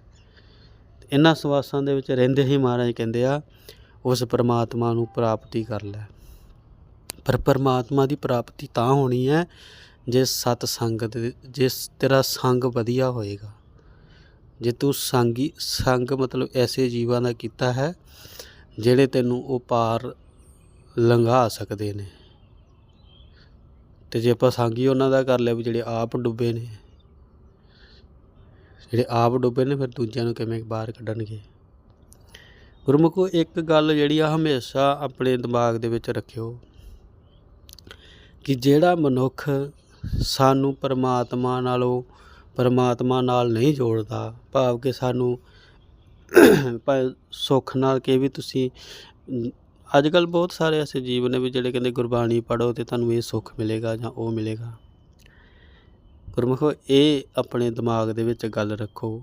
ਇਹਨਾਂ ਸਵਾਸਾਂ ਦੇ ਵਿੱਚ ਰਹਿੰਦੇ ਹੀ ਮਹਾਰਾਜ ਕਹਿੰਦੇ ਆ, ਉਸ ਪਰਮਾਤਮਾ ਨੂੰ ਪ੍ਰਾਪਤੀ ਕਰ ਲੈ। ਪਰ ਪਰਮਾਤਮਾ ਦੀ ਪ੍ਰਾਪਤੀ ਤਾਂ ਹੋਣੀ ਹੈ, ਜੇ ਸਤ ਸੰਗਤ ਦੇ- ਜੇ ਤੇਰਾ ਸੰਗ ਵਧੀਆ ਹੋਏਗਾ। ਜੇ ਤੂੰ ਸੰਗੀ ਸੰਗ ਮਤਲਬ ਐਸੇ ਜੀਵਾਂ ਦਾ ਕੀਤਾ ਹੈ, ਜਿਹੜੇ ਤੈਨੂੰ ਉਹ ਪਾਰ ਲੰਘਾ ਸਕਦੇ ਨੇ। ਤੇ ਜੇ ਆਪਾਂ ਸੰਗੀ ਉਹਨਾਂ ਦਾ ਕਰ ਲਿਆ ਵੀ ਜਿਹੜੇ ਆਪ ਡੁੱਬੇ ਨੇ, ਜਿਹੜੇ ਆਪ ਡੁੱਬੇ ਨੇ, ਫਿਰ ਦੂਜਿਆਂ ਨੂੰ ਕਿਵੇਂ ਬਾਹਰ ਕੱਢਣਗੇ? ਗੁਰਮੁਖੋ, ਇੱਕ ਗੱਲ ਜਿਹੜੀ ਆ ਹਮੇਸ਼ਾ ਆਪਣੇ ਦਿਮਾਗ ਦੇ ਵਿੱਚ ਰੱਖਿਓ ਕਿ ਜਿਹੜਾ ਮਨੁੱਖ ਸਾਨੂੰ ਪਰਮਾਤਮਾ ਨਾਲੋਂ ਪਰਮਾਤਮਾ ਨਾਲ ਨਹੀਂ ਜੋੜਦਾ। ਭਾਵ ਕਿ ਸਾਨੂੰ ਭਾਵੇਂ ਸੁੱਖ ਨਾਲ ਕਿ ਵੀ ਤੁਸੀਂ ਅੱਜ ਕੱਲ ਬਹੁਤ ਸਾਰੇ ਐਸੇ ਜੀਵ ਨੇ ਵੀ ਜਿਹੜੇ ਕਹਿੰਦੇ ਗੁਰਬਾਣੀ ਪੜ੍ਹੋ ਤੇ ਤੁਹਾਨੂੰ ਇਹ ਸੁੱਖ ਮਿਲੇਗਾ ਜਾਂ ਉਹ ਮਿਲੇਗਾ। ਗੁਰਮੁਖੋ, ਇਹ ਆਪਣੇ ਦਿਮਾਗ ਦੇ ਵਿੱਚ ਗੱਲ ਰੱਖੋ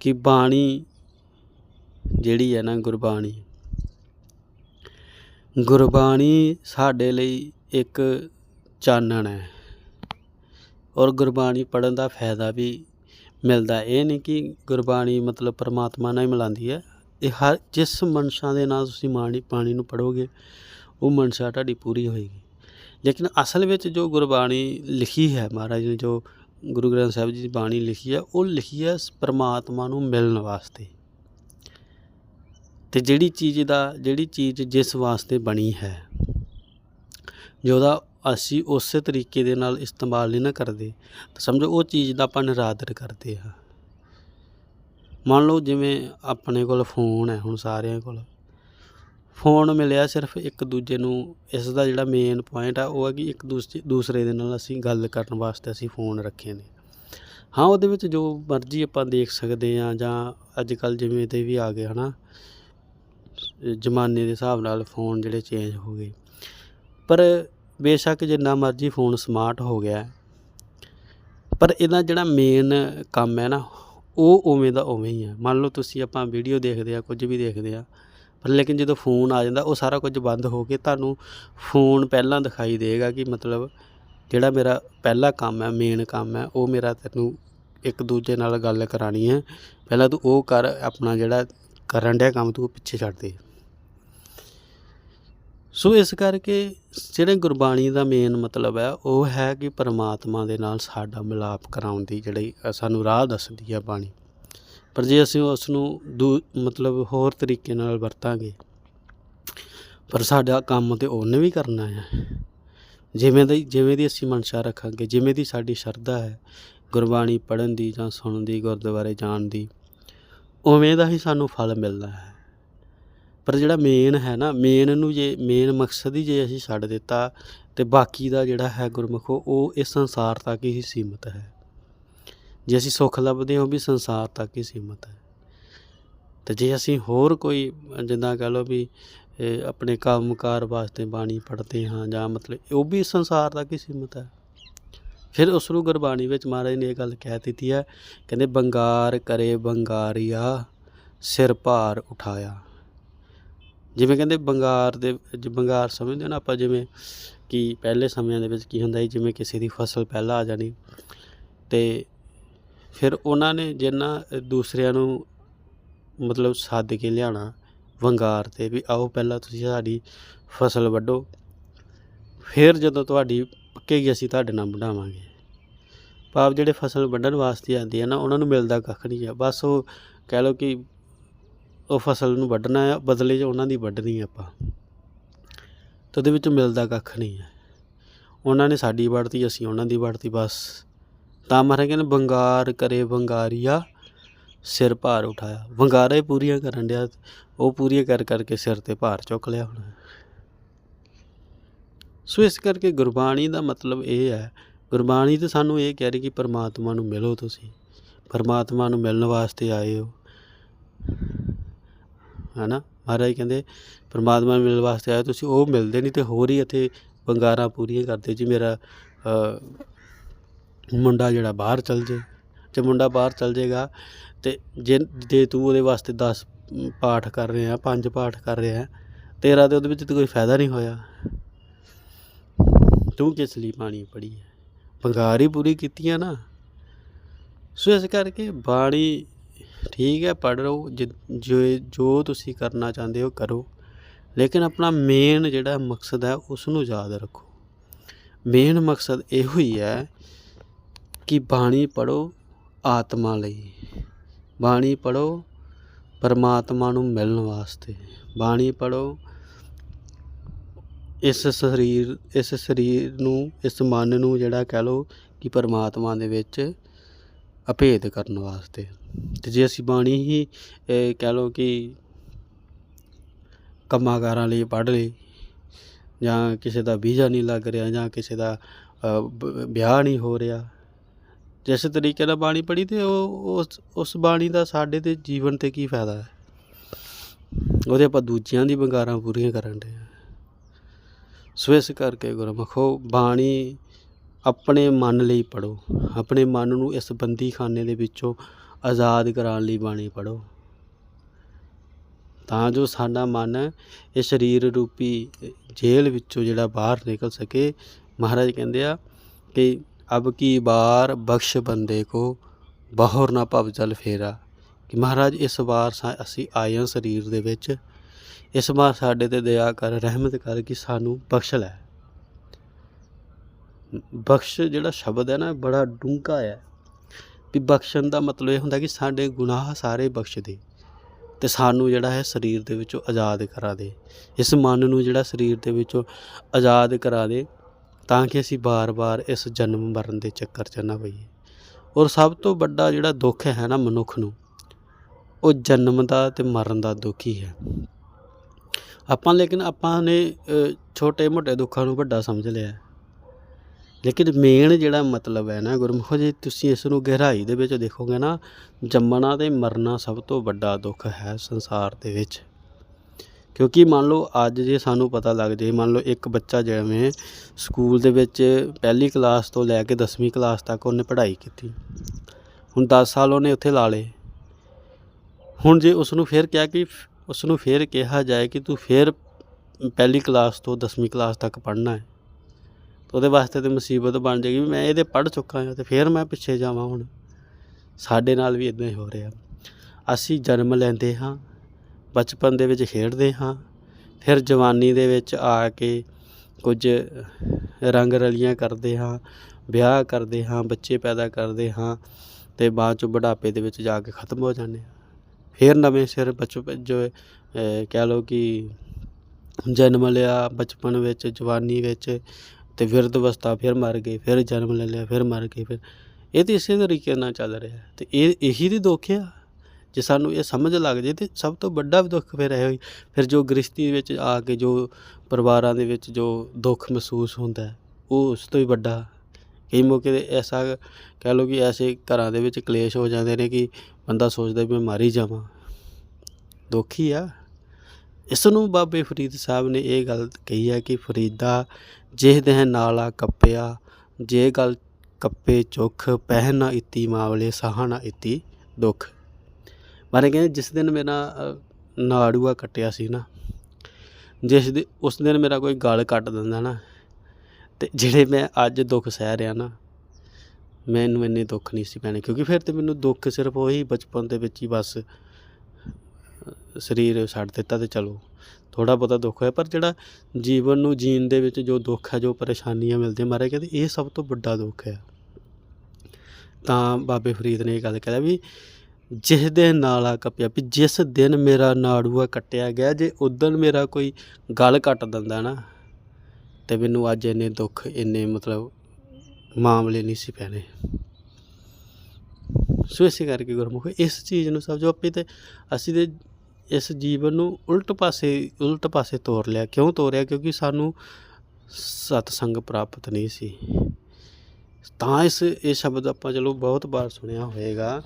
ਕਿ ਬਾਣੀ ਜਿਹੜੀ ਹੈ ਨਾ ਗੁਰਬਾਣੀ ਗੁਰਬਾਣੀ ਸਾਡੇ ਲਈ ਇੱਕ ਚਾਨਣ ਹੈ। ਔਰ ਗੁਰਬਾਣੀ ਪੜਨ ਦਾ ਫਾਇਦਾ ਵੀ ਮਿਲਦਾ। ਇਹ ਨਹੀਂ ਕਿ ਗੁਰਬਾਣੀ ਮਤਲਬ ਪਰਮਾਤਮਾ ਨਾਲ ਹੀ ਮਿਲਾਉਂਦੀ ਹੈ। ਇਹ ਹਰ, ਜਿਸ ਮਨਸ਼ਾ ਦੇ ਨਾਲ ਤੁਸੀਂ ਬਾਣੀ ਪਾਣੀ ਨੂੰ ਪੜੋਗੇ ਉਹ ਮਨਸ਼ਾ ਤੁਹਾਡੀ ਪੂਰੀ ਹੋਏਗੀ। ਲੇਕਿਨ ਅਸਲ ਵਿੱਚ ਜੋ ਗੁਰਬਾਣੀ ਲਿਖੀ ਹੈ ਮਹਾਰਾਜ ਨੇ, ਜੋ ਗੁਰੂ ਗ੍ਰੰਥ ਸਾਹਿਬ ਜੀ ਦੀ ਬਾਣੀ ਲਿਖੀ ਹੈ, ਉਹ ਲਿਖੀ ਹੈ ਪਰਮਾਤਮਾ ਨੂੰ ਮਿਲਣ ਵਾਸਤੇ। ਤੇ ਜਿਹੜੀ ਚੀਜ਼ ਦਾ, ਜਿਹੜੀ ਚੀਜ਼ ਜਿਸ ਵਾਸਤੇ ਬਣੀ ਹੈ, ਜੇ ਉਹਦਾ ਅਸੀਂ ਉਸੇ ਤਰੀਕੇ ਦੇ ਨਾਲ ਇਸਤੇਮਾਲ ਨਹੀਂ ਨਾ ਕਰਦੇ। ਤਾਂ ਸਮਝੋ, ਉਹ ਚੀਜ਼ ਦਾ ਆਪਾਂ ਨਿਰਾਦਰ ਕਰਦੇ ਹਾਂ। ਮੰਨ ਲਓ ਜਿਵੇਂ ਆਪਣੇ ਕੋਲ ਫੋਨ ਹੈ ਹੁਣ ਸਾਰਿਆਂ ਕੋਲ। ਫੋਨ ਮਿਲਿਆ ਸਿਰਫ ਇੱਕ ਦੂਜੇ ਨੂੰ, ਇਸ ਦਾ ਜਿਹੜਾ ਮੇਨ ਪੁਆਇੰਟ ਆ, ਉਹ ਹੈ ਕਿ ਇੱਕ ਦੂਸਰੇ ਦੂਸਰੇ ਦੇ ਨਾਲ ਅਸੀਂ ਗੱਲ ਕਰਨ ਵਾਸਤੇ ਅਸੀਂ ਫੋਨ ਰੱਖੇ ਨੇ। ਹਾਂ, ਉਹਦੇ ਵਿੱਚ ਜੋ ਮਰਜ਼ੀ ਆਪਾਂ ਦੇਖ ਸਕਦੇ ਹਾਂ ਜਾਂ ਅੱਜ ਕੱਲ ਜਿਵੇਂ ਤੇ ਵੀ ਆ ਗਏ, ਹਨਾ? ਜ਼ਮਾਨੇ ਦੇ ਹਿਸਾਬ ਨਾਲ ਫੋਨ ਜਿਹੜੇ ਚੇਂਜ ਹੋ ਗਏ। ਪਰ ਬੇਸ਼ੱਕ ਜਿੰਨਾ ਮਰਜ਼ੀ ਫੋਨ ਸਮਾਰਟ ਹੋ ਗਿਆ ਪਰ ਇਹਦਾ ਜਿਹੜਾ ਮੇਨ ਕੰਮ ਹੈ ਨਾ, ਉਹ ਉਵੇਂ ਦਾ ਉਵੇਂ ਹੀ ਹੈ। ਮੰਨ ਲਓ ਤੁਸੀਂ ਆਪਾਂ ਵੀਡੀਓ ਦੇਖਦੇ ਆ, ਕੁਝ ਵੀ ਦੇਖਦੇ ਆ, ਪਰ ਲੇਕਿਨ ਜਦੋਂ ਫੋਨ ਆ ਜਾਂਦਾ, ਉਹ ਸਾਰਾ ਕੁਝ ਬੰਦ ਹੋ ਕੇ ਤੁਹਾਨੂੰ ਫੋਨ ਪਹਿਲਾਂ ਦਿਖਾਈ ਦੇਗਾ ਕਿ ਮਤਲਬ ਜਿਹੜਾ ਮੇਰਾ ਪਹਿਲਾ ਕੰਮ ਹੈ ਮੇਨ ਕੰਮ ਹੈ, ਉਹ ਮੇਰਾ ਤੈਨੂੰ ਇੱਕ ਦੂਜੇ ਨਾਲ ਗੱਲ ਕਰਾਣੀ ਹੈ। ਪਹਿਲਾਂ ਤੂੰ ਉਹ ਕਰ, ਆਪਣਾ ਜਿਹੜਾ ਕਰਨ ਡਿਆ ਕੰਮ, ਤੂੰ ਪਿੱਛੇ ਛੱਡ ਦੇ। ਸੋ ਇਸ ਕਰਕੇ ਜਿਹੜੇ ਗੁਰਬਾਣੀ ਦਾ ਮੇਨ ਮਤਲਬ ਹੈ, ਉਹ ਹੈ ਕਿ ਪਰਮਾਤਮਾ ਦੇ ਨਾਲ ਸਾਡਾ ਮਿਲਾਪ ਕਰਾਉਣ ਦੀ ਜਿਹੜੀ ਸਾਨੂੰ ਰਾਹ ਦੱਸਦੀ ਹੈ ਬਾਣੀ। ਪਰ ਜੇ ਅਸੀਂ ਉਸ ਨੂੰ ਦੂ, ਮਤਲਬ ਹੋਰ ਤਰੀਕੇ ਨਾਲ ਵਰਤਾਂਗੇ, ਪਰ ਸਾਡਾ ਕੰਮ ਤੇ ਉਹਨੇ ਵੀ ਕਰਨਾ ਹੈ ਜਿਵੇਂ ਦੀ ਜਿਵੇਂ ਦੀ ਅਸੀਂ ਮਨਸ਼ਾ ਰੱਖਾਂਗੇ, ਜਿਵੇਂ ਦੀ ਸਾਡੀ ਸ਼ਰਧਾ ਹੈ, ਗੁਰਬਾਣੀ ਪੜ੍ਹਨ ਦੀ ਜਾਂ ਸੁਣਨ ਦੀ, ਗੁਰਦੁਆਰੇ ਜਾਣ ਦੀ, ਉਵੇਂ ਦਾ ਹੀ ਸਾਨੂੰ ਫਲ ਮਿਲਦਾ ਹੈ। ਪਰ ਜਿਹੜਾ ਮੇਨ ਹੈ ਨਾ ਮੇਨ ਨੂੰ ਜੇ ਮੇਨ ਮਕਸਦ ਹੀ ਜੇ ਅਸੀਂ ਛੱਡ ਦਿੱਤਾ ਤੇ ਬਾਕੀ ਦਾ ਜਿਹੜਾ ਹੈ ਗੁਰਮੁਖੋ, ਉਹ ਇਸ ਸੰਸਾਰ ਤੱਕ ਹੀ ਸੀਮਤ ਹੈ। ਜੇ ਅਸੀਂ ਸੁੱਖ ਲੱਭਦੇ ਹਾਂ, ਉਹ ਵੀ ਸੰਸਾਰ ਤੱਕ ਹੀ ਸੀਮਤ ਹੈ। ਤੇ ਜੇ ਅਸੀਂ ਹੋਰ ਕੋਈ ਜਿੱਦਾਂ ਕਹ ਲਓ ਵੀ ਇਹ ਆਪਣੇ ਕੰਮਕਾਰ ਵਾਸਤੇ ਬਾਣੀ ਪੜ੍ਹਦੇ ਹਾਂ ਜਾਂ ਮਤਲਬ, ਉਹ ਵੀ ਸੰਸਾਰ ਤੱਕ ਹੀ ਸੀਮਤ ਹੈ। ਫਿਰ ਉਸ ਨੂੰ ਗੁਰਬਾਣੀ ਵਿੱਚ ਮਹਾਰਾਜ ਨੇ ਇਹ ਗੱਲ ਕਹਿ ਦਿੱਤੀ ਹੈ, ਕਹਿੰਦੇ, ਬੰਗਾਰ ਕਰੇ ਬੰਗਾਰੀਆ, ਸਿਰ ਭਾਰ ਉਠਾਇਆ। ਜਿਵੇਂ ਕਹਿੰਦੇ ਬੰਗਾਰ ਦੇ ਜ ਬੰਗਾਰ ਸਮਝਦੇ ਹੋ ਨਾ ਆਪਾਂ ਜਿਵੇਂ ਕਿ ਪਹਿਲੇ ਸਮਿਆਂ ਦੇ ਵਿੱਚ ਕੀ ਹੁੰਦਾ ਸੀ, ਜਿਵੇਂ ਕਿਸੇ ਦੀ ਫਸਲ ਪਹਿਲਾਂ ਆ ਜਾਣੀ ਤੇ ਫਿਰ ਉਹਨਾਂ ਨੇ ਜਿੰਨਾ ਦੂਸਰਿਆਂ ਨੂੰ ਮਤਲਬ ਸੱਦ ਕੇ ਲਿਆਣਾ ਵੰਗਾਰ ਤੇ ਵੀ ਆਓ ਪਹਿਲਾਂ ਤੁਸੀਂ ਸਾਡੀ ਫਸਲ ਵੱਢੋ, ਫਿਰ ਜਦੋਂ ਤੁਹਾਡੀ ਪੱਕੇਗੀ ਅਸੀਂ ਤੁਹਾਡੇ ਨਾਲ ਬਣਾਵਾਂਗੇ ਭਾਵ ਜਿਹੜੇ ਫਸਲ ਵੱਢਣ ਵਾਸਤੇ ਆਉਂਦੀ ਹੈ ਨਾ, ਉਹਨਾਂ ਨੂੰ ਮਿਲਦਾ ਕੱਖ ਨਹੀਂ ਆ, ਬਸ ਉਹ ਕਹਿ ਲਓ ਕਿ ਉਹ ਫਸਲ ਨੂੰ ਵੱਢਣਾ ਆ, ਬਦਲੇ 'ਚ ਉਹਨਾਂ ਦੀ ਵੱਢਣੀ ਆਪਾਂ। ਤੇ ਉਹਦੇ ਵਿੱਚ ਮਿਲਦਾ ਕੱਖ ਨਹੀਂ ਹੈ ਉਹਨਾਂ ਨੇ ਸਾਡੀ ਵੜਤੀ ਅਸੀਂ ਉਹਨਾਂ ਦੀ ਵੜਤੀ ਬਸ। ਤਾਂ ਮਹਾਰਾਜ ਕਹਿੰਦੇ ਵੰਗਾਰ ਕਰੇ ਵੰਗਾਰੀਆ ਸਿਰ ਭਾਰ ਉਠਾਇਆ। ਵੰਗਾਰੇ ਪੂਰੀਆਂ ਕਰਨ ਡਿਆ, ਉਹ ਪੂਰੀਆਂ ਕਰ ਕਰਕੇ ਸਿਰ ਤੇ ਭਾਰ ਚੁੱਕ ਲਿਆ ਹੁਣ। ਸੋ ਇਸ ਕਰਕੇ ਗੁਰਬਾਣੀ ਦਾ ਮਤਲਬ ਇਹ ਹੈ, ਗੁਰਬਾਣੀ ਤੇ ਸਾਨੂੰ ਇਹ ਕਹਿ ਰਹੀ ਕਿ ਪਰਮਾਤਮਾ ਨੂੰ ਮਿਲੋ ਤੁਸੀਂ। ਪਰਮਾਤਮਾ ਨੂੰ ਮਿਲਣ ਵਾਸਤੇ ਆਏ ਹੋ। ਹਨਾ? ਮਹਾਰਾਜ ਕਹਿੰਦੇ, ਪਰਮਾਤਮਾ ਨੂੰ ਮਿਲਣ ਵਾਸਤੇ ਆਏ ਤੁਸੀਂ ਉਹ ਮਿਲਦੇ ਨਹੀਂ ਤੇ ਹੋਰ ਹੀ ਇੱਥੇ ਵੰਗਾਰਾਂ ਪੂਰੀਆਂ ਕਰਦੇ ਜੀ, ਮੇਰਾ ਮੁੰਡਾ ਜਿਹੜਾ ਬਾਹਰ ਚਲ ਜੇ ਜੇ ਮੁੰਡਾ ਬਾਹਰ ਚਲ ਜਾਏਗਾ ਤੇ ਜੇ ਜੇ ਤੂੰ ਉਹਦੇ ਵਾਸਤੇ 10 ਪਾਠ ਕਰ ਰਿਹਾ ਪੰਜ ਪਾਠ ਕਰ ਰਿਹਾ ਤੇਰਾ ਤੇ ਉਹਦੇ ਵਿੱਚ ਤੇ ਕੋਈ ਫਾਇਦਾ ਨਹੀਂ ਹੋਇਆ। ਤੂੰ ਕਿਸ ਲਈ ਬਾਣੀ ਪੜ੍ਹੀ ਹੈ? ਵੰਗਾਰ ਹੀ ਪੂਰੀ ਕੀਤੀ ਹੈ ਨਾ। ਸੋ ਇਸ ਕਰਕੇ ਬਾਣੀ ਠੀਕ ਹੈ, ਪੜ੍ਹ ਲਓ ਜਿ- ਜੋ ਤੁਸੀਂ ਕਰਨਾ ਚਾਹੁੰਦੇ ਹੋ ਕਰੋ। ਲੇਕਿਨ ਆਪਣਾ ਮੇਨ ਜਿਹੜਾ ਮਕਸਦ ਹੈ ਉਸ ਨੂੰ ਯਾਦ ਰੱਖੋ। ਮੇਨ ਮਕਸਦ ਇਹੋ ਹੀ ਹੈ ਕਿ ਬਾਣੀ ਪੜੋ ਆਤਮਾ ਲਈ। ਬਾਣੀ ਪੜੋ ਪਰਮਾਤਮਾ ਨੂੰ ਮਿਲਣ ਵਾਸਤੇ। ਬਾਣੀ ਪੜੋ ਇਸ ਸਰੀਰ ਇਸ ਸਰੀਰ ਨੂੰ, ਇਸ ਮਨ ਨੂੰ ਜਿਹੜਾ ਕਹਿ ਲਓ ਕਿ ਪਰਮਾਤਮਾ ਦੇ ਵਿੱਚ ਅਭੇਦ ਕਰਨ ਵਾਸਤੇ। ਤੇ ਜੇ ਅਸੀਂ ਬਾਣੀ ਹੀ ਕਹਿ ਲਓ ਕਿ ਕੰਮਾਂ ਕਾਰਾਂ ਲਈ ਪੜ੍ਹ ਲਈ, ਜਾਂ ਕਿਸੇ ਦਾ ਵੀਜ਼ਾ ਨਹੀਂ ਲੱਗ ਰਿਹਾ, ਜਾਂ ਕਿਸੇ ਦਾ ਵਿਆਹ ਨਹੀਂ ਹੋ ਰਿਹਾ, ਜਿਸ ਤਰੀਕੇ ਨਾਲ ਬਾਣੀ ਪੜ੍ਹੀ ਤੇ ਉਹ, ਉਸ ਉਸ ਬਾਣੀ ਦਾ ਸਾਡੇ ਤੇ ਜੀਵਨ ਤੇ ਕੀ ਫਾਇਦਾ ਹੈ? ਉਹਦੇ ਆਪਾਂ ਦੂਜਿਆਂ ਦੀ ਬੰਗਾਰਾਂ ਪੂਰੀਆਂ ਕਰਨ ਦੇ ਸੋ ਇਸ ਕਰਕੇ ਗੁਰਮਖੋ, ਬਾਣੀ ਆਪਣੇ ਮਨ ਲਈ ਪੜੋ ਆਪਣੇ ਮਨ ਨੂੰ ਇਸ ਬੰਦੀਖਾਨੇ ਦੇ ਵਿੱਚੋਂ ਆਜ਼ਾਦ ਕਰਾਉਣ ਲਈ ਬਾਣੀ ਪੜੋ ਤਾਂ ਜੋ ਸਾਡਾ ਮਨ ਇਹ ਸਰੀਰ ਰੂਪੀ ਜੇਲ੍ਹ ਵਿੱਚੋਂ ਜਿਹੜਾ ਬਾਹਰ ਨਿਕਲ ਸਕੇ। ਮਹਾਰਾਜ ਕਹਿੰਦੇ ਆ ਕਿ ਅਬ ਕੀ ਬਾਰ ਬਖਸ਼ ਬੰਦੇ ਕੋ, ਬਾਹਰ ਨਾ ਭਵ ਜਲ ਫੇਰਾ। ਕਿ ਮਹਾਰਾਜ, ਇਸ ਵਾਰ ਸਾ- ਅਸੀਂ ਆਏ ਹਾਂ ਸਰੀਰ ਦੇ ਵਿੱਚ। ਇਸ ਵਾਰ ਸਾਡੇ ਤੇ ਦਇਆ ਕਰ, ਰਹਿਮਤ ਕਰ ਕਿ ਸਾਨੂੰ ਬਖਸ਼ ਲੈ। ਬਖਸ਼ ਜਿਹੜਾ ਸ਼ਬਦ ਹੈ ਨਾ, ਬੜਾ ਡੂੰਘਾ ਹੈ ਵੀ ਬਖਸ਼ਣ ਦਾ ਮਤਲਬ ਇਹ ਹੁੰਦਾ ਕਿ ਸਾਡੇ ਗੁਨਾਹ ਸਾਰੇ ਬਖਸ਼ ਦੇ। ਤੇ ਸਾਨੂੰ ਜਿਹੜਾ ਹੈ ਸਰੀਰ ਦੇ ਵਿੱਚੋਂ ਆਜ਼ਾਦ ਕਰਾ ਦੇ। ਇਸ ਮਨ ਨੂੰ ਜਿਹੜਾ ਸਰੀਰ ਦੇ ਵਿੱਚੋਂ ਆਜ਼ਾਦ ਕਰਾ ਦੇ, ਤਾਂ ਕਿ ਅਸੀਂ ਬਾਰ-ਬਾਰ ਇਸ ਜਨਮ ਮਰਨ ਦੇ ਚੱਕਰ 'ਚ ਨਾ ਪਈਏ ਔਰ ਸਭ ਤੋਂ ਵੱਡਾ ਜਿਹੜਾ ਦੁੱਖ ਹੈ ਨਾ ਮਨੁੱਖ ਨੂੰ, ਉਹ ਜਨਮ ਦਾ ਤੇ ਮਰਨ ਦਾ ਦੁੱਖ ਹੀ ਹੈ। ਆਪਾਂ ਲੇਕਿਨ ਆਪਾਂ ਨੇ ਛੋਟੇ ਮੋਟੇ ਦੁੱਖਾਂ ਨੂੰ ਵੱਡਾ ਸਮਝ ਲਿਆ। ਲੇਕਿਨ ਮੇਨ ਜਿਹੜਾ ਮਤਲਬ ਹੈ ਨਾ ਗੁਰਮੁਖੋ ਜੀ, ਤੁਸੀਂ ਇਸ ਨੂੰ ਗਹਿਰਾਈ ਦੇ ਵਿੱਚ ਦੇਖੋਗੇ ਨਾ, ਜੰਮਣਾ ਤੇ ਮਰਨਾ ਸਭ ਤੋਂ ਵੱਡਾ ਦੁੱਖ ਹੈ ਸੰਸਾਰ ਦੇ ਵਿੱਚ। ਕਿਉਂਕਿ ਮੰਨ ਲਓ ਅੱਜ ਜੇ ਸਾਨੂੰ ਪਤਾ ਲੱਗ ਜੇ, ਮੰਨ ਲਓ ਇੱਕ ਬੱਚਾ ਜਿਵੇਂ ਸਕੂਲ ਦੇ ਵਿੱਚ ਪਹਿਲੀ ਕਲਾਸ ਤੋਂ ਲੈ ਕੇ 10ਵੀਂ ਕਲਾਸ ਤੱਕ ਉਹਨੇ ਪੜ੍ਹਾਈ ਕੀਤੀ, ਹੁਣ 10 ਸਾਲ ਉਹਨੇ ਉੱਥੇ ਲਾ ਲਏ। ਹੁਣ ਜੇ ਉਸ ਨੂੰ ਫਿਰ ਕਿਹਾ ਕਿ ਉਸ ਨੂੰ ਫਿਰ ਕਿਹਾ ਜਾਏ ਕਿ ਤੂੰ ਫਿਰ ਪਹਿਲੀ ਕਲਾਸ ਤੋਂ 10ਵੀਂ ਕਲਾਸ ਤੱਕ ਪੜ੍ਹਨਾ ਹੈ ਤਾਂ ਉਹਦੇ ਵਾਸਤੇ ਤੇ ਮੁਸੀਬਤ ਬਣ ਜਾਏਗੀ ਵੀ ਮੈਂ ਇਹਦੇ ਪੜ੍ਹ ਚੁੱਕਾ ਹਾਂ ਤੇ ਫਿਰ ਮੈਂ ਪਿੱਛੇ ਜਾਵਾਂ ਹੁਣ। ਸਾਡੇ ਨਾਲ ਵੀ ਇਦਾਂ ਹੀ ਹੋ ਰਿਹਾ। ਅਸੀਂ ਜਨਮ ਲੈਂਦੇ ਹਾਂ, ਬਚਪਨ ਦੇ ਵਿੱਚ ਖੇਡਦੇ ਹਾਂ, ਫਿਰ ਜਵਾਨੀ ਦੇ ਵਿੱਚ ਆ ਕੇ ਕੁਝ ਰੰਗ ਰਲੀਆਂ ਕਰਦੇ ਹਾਂ, ਵਿਆਹ ਕਰਦੇ ਹਾਂ, ਬੱਚੇ ਪੈਦਾ ਕਰਦੇ ਹਾਂ ਤੇ ਬਾਅਦ ਚ ਬੁਢਾਪੇ ਦੇ ਵਿੱਚ ਜਾ ਕੇ ਖਤਮ ਹੋ ਜਾਂਦੇ ਹਾਂ। ਫਿਰ ਨਵੇਂ ਸਿਰ ਬਚਪਨ ਜੋ ਕਹਿ ਲਓ ਕਿ ਜਨਮ ਲਿਆ ਬਚਪਨ ਵਿੱਚ, ਜਵਾਨੀ ਵਿੱਚ ਤੇ ਫਿਰਦ ਅਵਸਥਾ ਫਿਰ ਮਰ ਗਏ, ਫਿਰ ਜਨਮ ਲੈ ਲਿਆ, ਫਿਰ ਮਰ ਗਏ, ਫਿਰ। ਇਹ ਤੇ ਇਸੇ ਤਰੀਕੇ ਨਾਲ ਚੱਲ ਰਿਹਾ। ਤੇ ਇਹ ਇਹੀ ਦੀ ਦੁੱਖ ਆ। ਜੇ ਸਾਨੂੰ ਇਹ ਸਮਝ ਲੱਗ ਜੇ ਤੇ ਸਭ ਤੋਂ ਵੱਡਾ ਵੀ ਦੁੱਖ ਫਿਰ ਇਹ ਹੋਈ ਫਿਰ ਜੋ ਗ੍ਰਸਤੀ ਵਿੱਚ ਆ ਕੇ ਜੋ ਪਰਿਵਾਰਾਂ ਦੇ ਵਿੱਚ ਜੋ ਦੁੱਖ ਮਹਿਸੂਸ ਹੁੰਦਾ, ਉਹ ਉਸ ਤੋਂ ਵੀ ਵੱਡਾ। ਕਈ ਮੌਕੇ ਤੇ ਐਸਾ ਕਹਿ ਲਓ ਕਿ ਐਸੇ ਘਰਾਂ ਦੇ ਵਿੱਚ ਕਲੇਸ਼ ਹੋ ਜਾਂਦੇ ਨੇ ਕਿ ਬੰਦਾ ਸੋਚਦਾ ਵੀ ਮੈਂ ਮਾਰੀ ਜਾਵਾਂ। ਦੁੱਖ ਹੀ ਆ। ਇਸ ਨੂੰ ਬਾਬੇ ਫਰੀਦ ਸਾਹਿਬ ਨੇ ਇਹ ਗੱਲ ਕਹੀ ਹੈ ਕਿ ਫਰੀਦਾ ਜਿਸ ਦੇਹ ਨਾਲਾ ਕੱਪਿਆ, ਜੇ ਗੱਲ ਕੱਪੇ ਚੁੱਖ, ਪਹਿ ਨਾ ਇਤੀ ਮਾਵਲੇ, ਸਾਹ ਨਾ ਇਤੀ ਦੁੱਖ। ਮਾਰੇ ਕਹਿੰਦੇ ਜਿਸ ਦਿਨ ਮੇਰਾ ਨਾੜੂਆ ਕੱਟਿਆ ਸੀ ਨਾ, ਜਿਸ ਦੇ, ਉਸ ਦਿਨ ਮੇਰਾ ਕੋਈ ਗਲ ਕੱਟ ਦਿੰਦਾ ਨਾ, ਤੇ ਜਿਹੜੇ ਮੈਂ ਅੱਜ ਦੁੱਖ ਸਹਿ ਰਿਹਾ ਨਾ, ਮੈਨੂੰ ਇੰਨੇ ਦੁੱਖ ਨਹੀਂ ਸੀ ਪੈਣੇ, ਕਿਉਂਕਿ ਫਿਰ ਤੇ ਮੈਨੂੰ ਦੁੱਖ ਸਿਰਫ ਉਹੀ ਬਚਪਨ ਦੇ ਵਿੱਚ ਹੀ ਬਸ ਸਰੀਰ ਛੱਡ ਦਿੱਤਾ ਤੇ ਚਲੋ। ਥੋੜਾ ਬਹੁਤਾ ਦੁੱਖ ਹੋਇਆ, ਪਰ ਜਿਹੜਾ ਜੀਵਨ ਨੂੰ ਜੀਣ ਦੇ ਵਿੱਚ ਜੋ ਦੁੱਖ ਹੈ ਜੋ ਪਰੇਸ਼ਾਨੀਆਂ ਮਿਲਦੀਆਂ ਮਹਾਰਾਜ ਕਹਿੰਦੇ ਇਹ ਸਭ ਤੋਂ ਵੱਡਾ ਦੁੱਖ ਹੈ। ਤਾਂ ਬਾਬੇ ਫਰੀਦ ਨੇ ਇਹ ਗੱਲ ਕਹਿਆ ਵੀ ਜਿਸ ਦੇ ਨਾਲਾ ਕੱਪਿਆ, ਵੀ ਜਿਸ ਦਿਨ ਮੇਰਾ ਨਾੜੂਆ ਕੱਟਿਆ ਗਿਆ, ਜੇ ਉਦੋਂ ਮੇਰਾ ਕੋਈ ਗਲ ਕੱਟ ਦਿੰਦਾ ਨਾ, ਤੇ ਮੈਨੂੰ ਅੱਜ ਇੰਨੇ ਦੁੱਖ, ਇੰਨੇ ਮਤਲਬ ਮਾਮਲੇ ਨਹੀਂ ਸੀ ਪੈਣੇ। ਸੋ ਇਸੇ ਕਰਕੇ ਗੁਰਮੁਖ, ਇਸ ਚੀਜ਼ ਨੂੰ ਸਮਝੋ, ਆਪੇ ਤੇ ਅਸੀਂ ਤੇ ਇਸ ਜੀਵਨ ਨੂੰ ਉਲਟ ਪਾਸੇ ਉਲਟ ਪਾਸੇ ਤੋਰ ਲਿਆ। ਕਿਉਂ ਤੋਰਿਆ? ਕਿਉਂਕਿ ਸਾਨੂੰ ਸਤਸੰਗ ਪ੍ਰਾਪਤ ਨਹੀਂ ਸੀ। ਤਾਂ ਇਸ, ਇਹ ਸ਼ਬਦ ਆਪਾਂ ਚਲੋ ਬਹੁਤ ਵਾਰ ਸੁਣਿਆ ਹੋਵੇਗਾ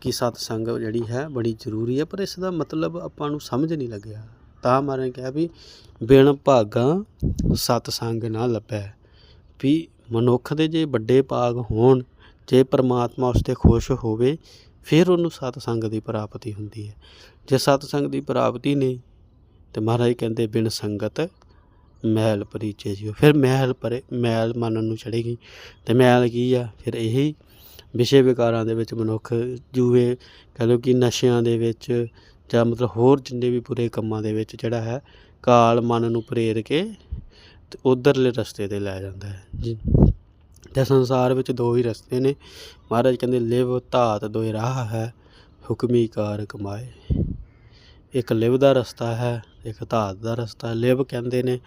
ਕਿ ਸਤਸੰਗ ਜਿਹੜੀ ਹੈ ਬੜੀ ਜ਼ਰੂਰੀ ਹੈ, ਪਰ ਇਸ ਦਾ ਮਤਲਬ ਆਪਾਂ ਨੂੰ ਸਮਝ ਨਹੀਂ ਲੱਗਿਆ। ਤਾਂ ਮਾਰੇ ਕਿਹਾ ਵੀ ਬਿਨ ਭਾਗਾ ਸਤਸੰਗ ਨਾ ਲੱਭੈ। ਵੀ ਮਨੁੱਖ ਦੇ ਜੇ ਵੱਡੇ ਭਾਗ ਹੋਣ, ਜੇ ਪ੍ਰਮਾਤਮਾ ਉਸ ਤੇ ਖੁਸ਼ ਹੋਵੇ ਫਿਰ ਉਹਨੂੰ ਸਤਸੰਗ ਦੀ ਪ੍ਰਾਪਤੀ ਹੁੰਦੀ ਹੈ। ਜੇ ਸਤਸੰਗ ਦੀ ਪ੍ਰਾਪਤੀ ਨਹੀਂ, ਤੇ ਮਹਾਰਾਜ ਕਹਿੰਦੇ ਬਿਨ ਸੰਗਤ ਮਹਿਲ ਪਰੀਚੇ ਜਿਓ। ਫਿਰ ਮਹਿਲ ਪਰੇ ਮਹਿਲ ਮਨ ਨੂੰ ਚੜੇਗੀ ਤੇ ਮਹਿਲ ਕੀ ਆ? ਫਿਰ ਇਹੀ ਵਿਸ਼ੇ ਵਿਕਾਰਾਂ ਦੇ ਵਿੱਚ ਮਨੁੱਖ ਜੂਏ, ਕਹ ਲਓ ਕਿ ਨਸ਼ਿਆਂ ਦੇ ਵਿੱਚ ਜਾਂ ਮਤਲਬ ਹੋਰ ਜਿੰਨੇ ਵੀ ਬੁਰੇ ਕੰਮਾਂ ਦੇ ਵਿੱਚ ਜਿਹੜਾ ਹੈ, ਕਾਲ ਮਨ ਨੂੰ ਪ੍ਰੇਰ ਕੇ ਤੇ ਉਧਰਲੇ ਰਸਤੇ ਤੇ ਲੈ ਜਾਂਦਾ ਹੈ। ਜੀ। ਤੇ ਸੰਸਾਰ ਵਿੱਚ ਦੋ ਹੀ ਰਸਤੇ ਨੇ। ਮਹਾਰਾਜ ਕਹਿੰਦੇ, ਲਿਵ ਧਾਤ ਦੋਇ ਰਾਹ ਹੈ, ਹੁਕਮੀ ਕਾਰ ਕਮਾਏ। ਇੱਕ ਲਿਵ ਦਾ ਰਸਤਾ ਹੈ, ਇੱਕ ਧਾਤ ਦਾ ਰਸਤਾ ਹੈ। ਲਿਵ ਕਹਿੰਦੇ ਨੇ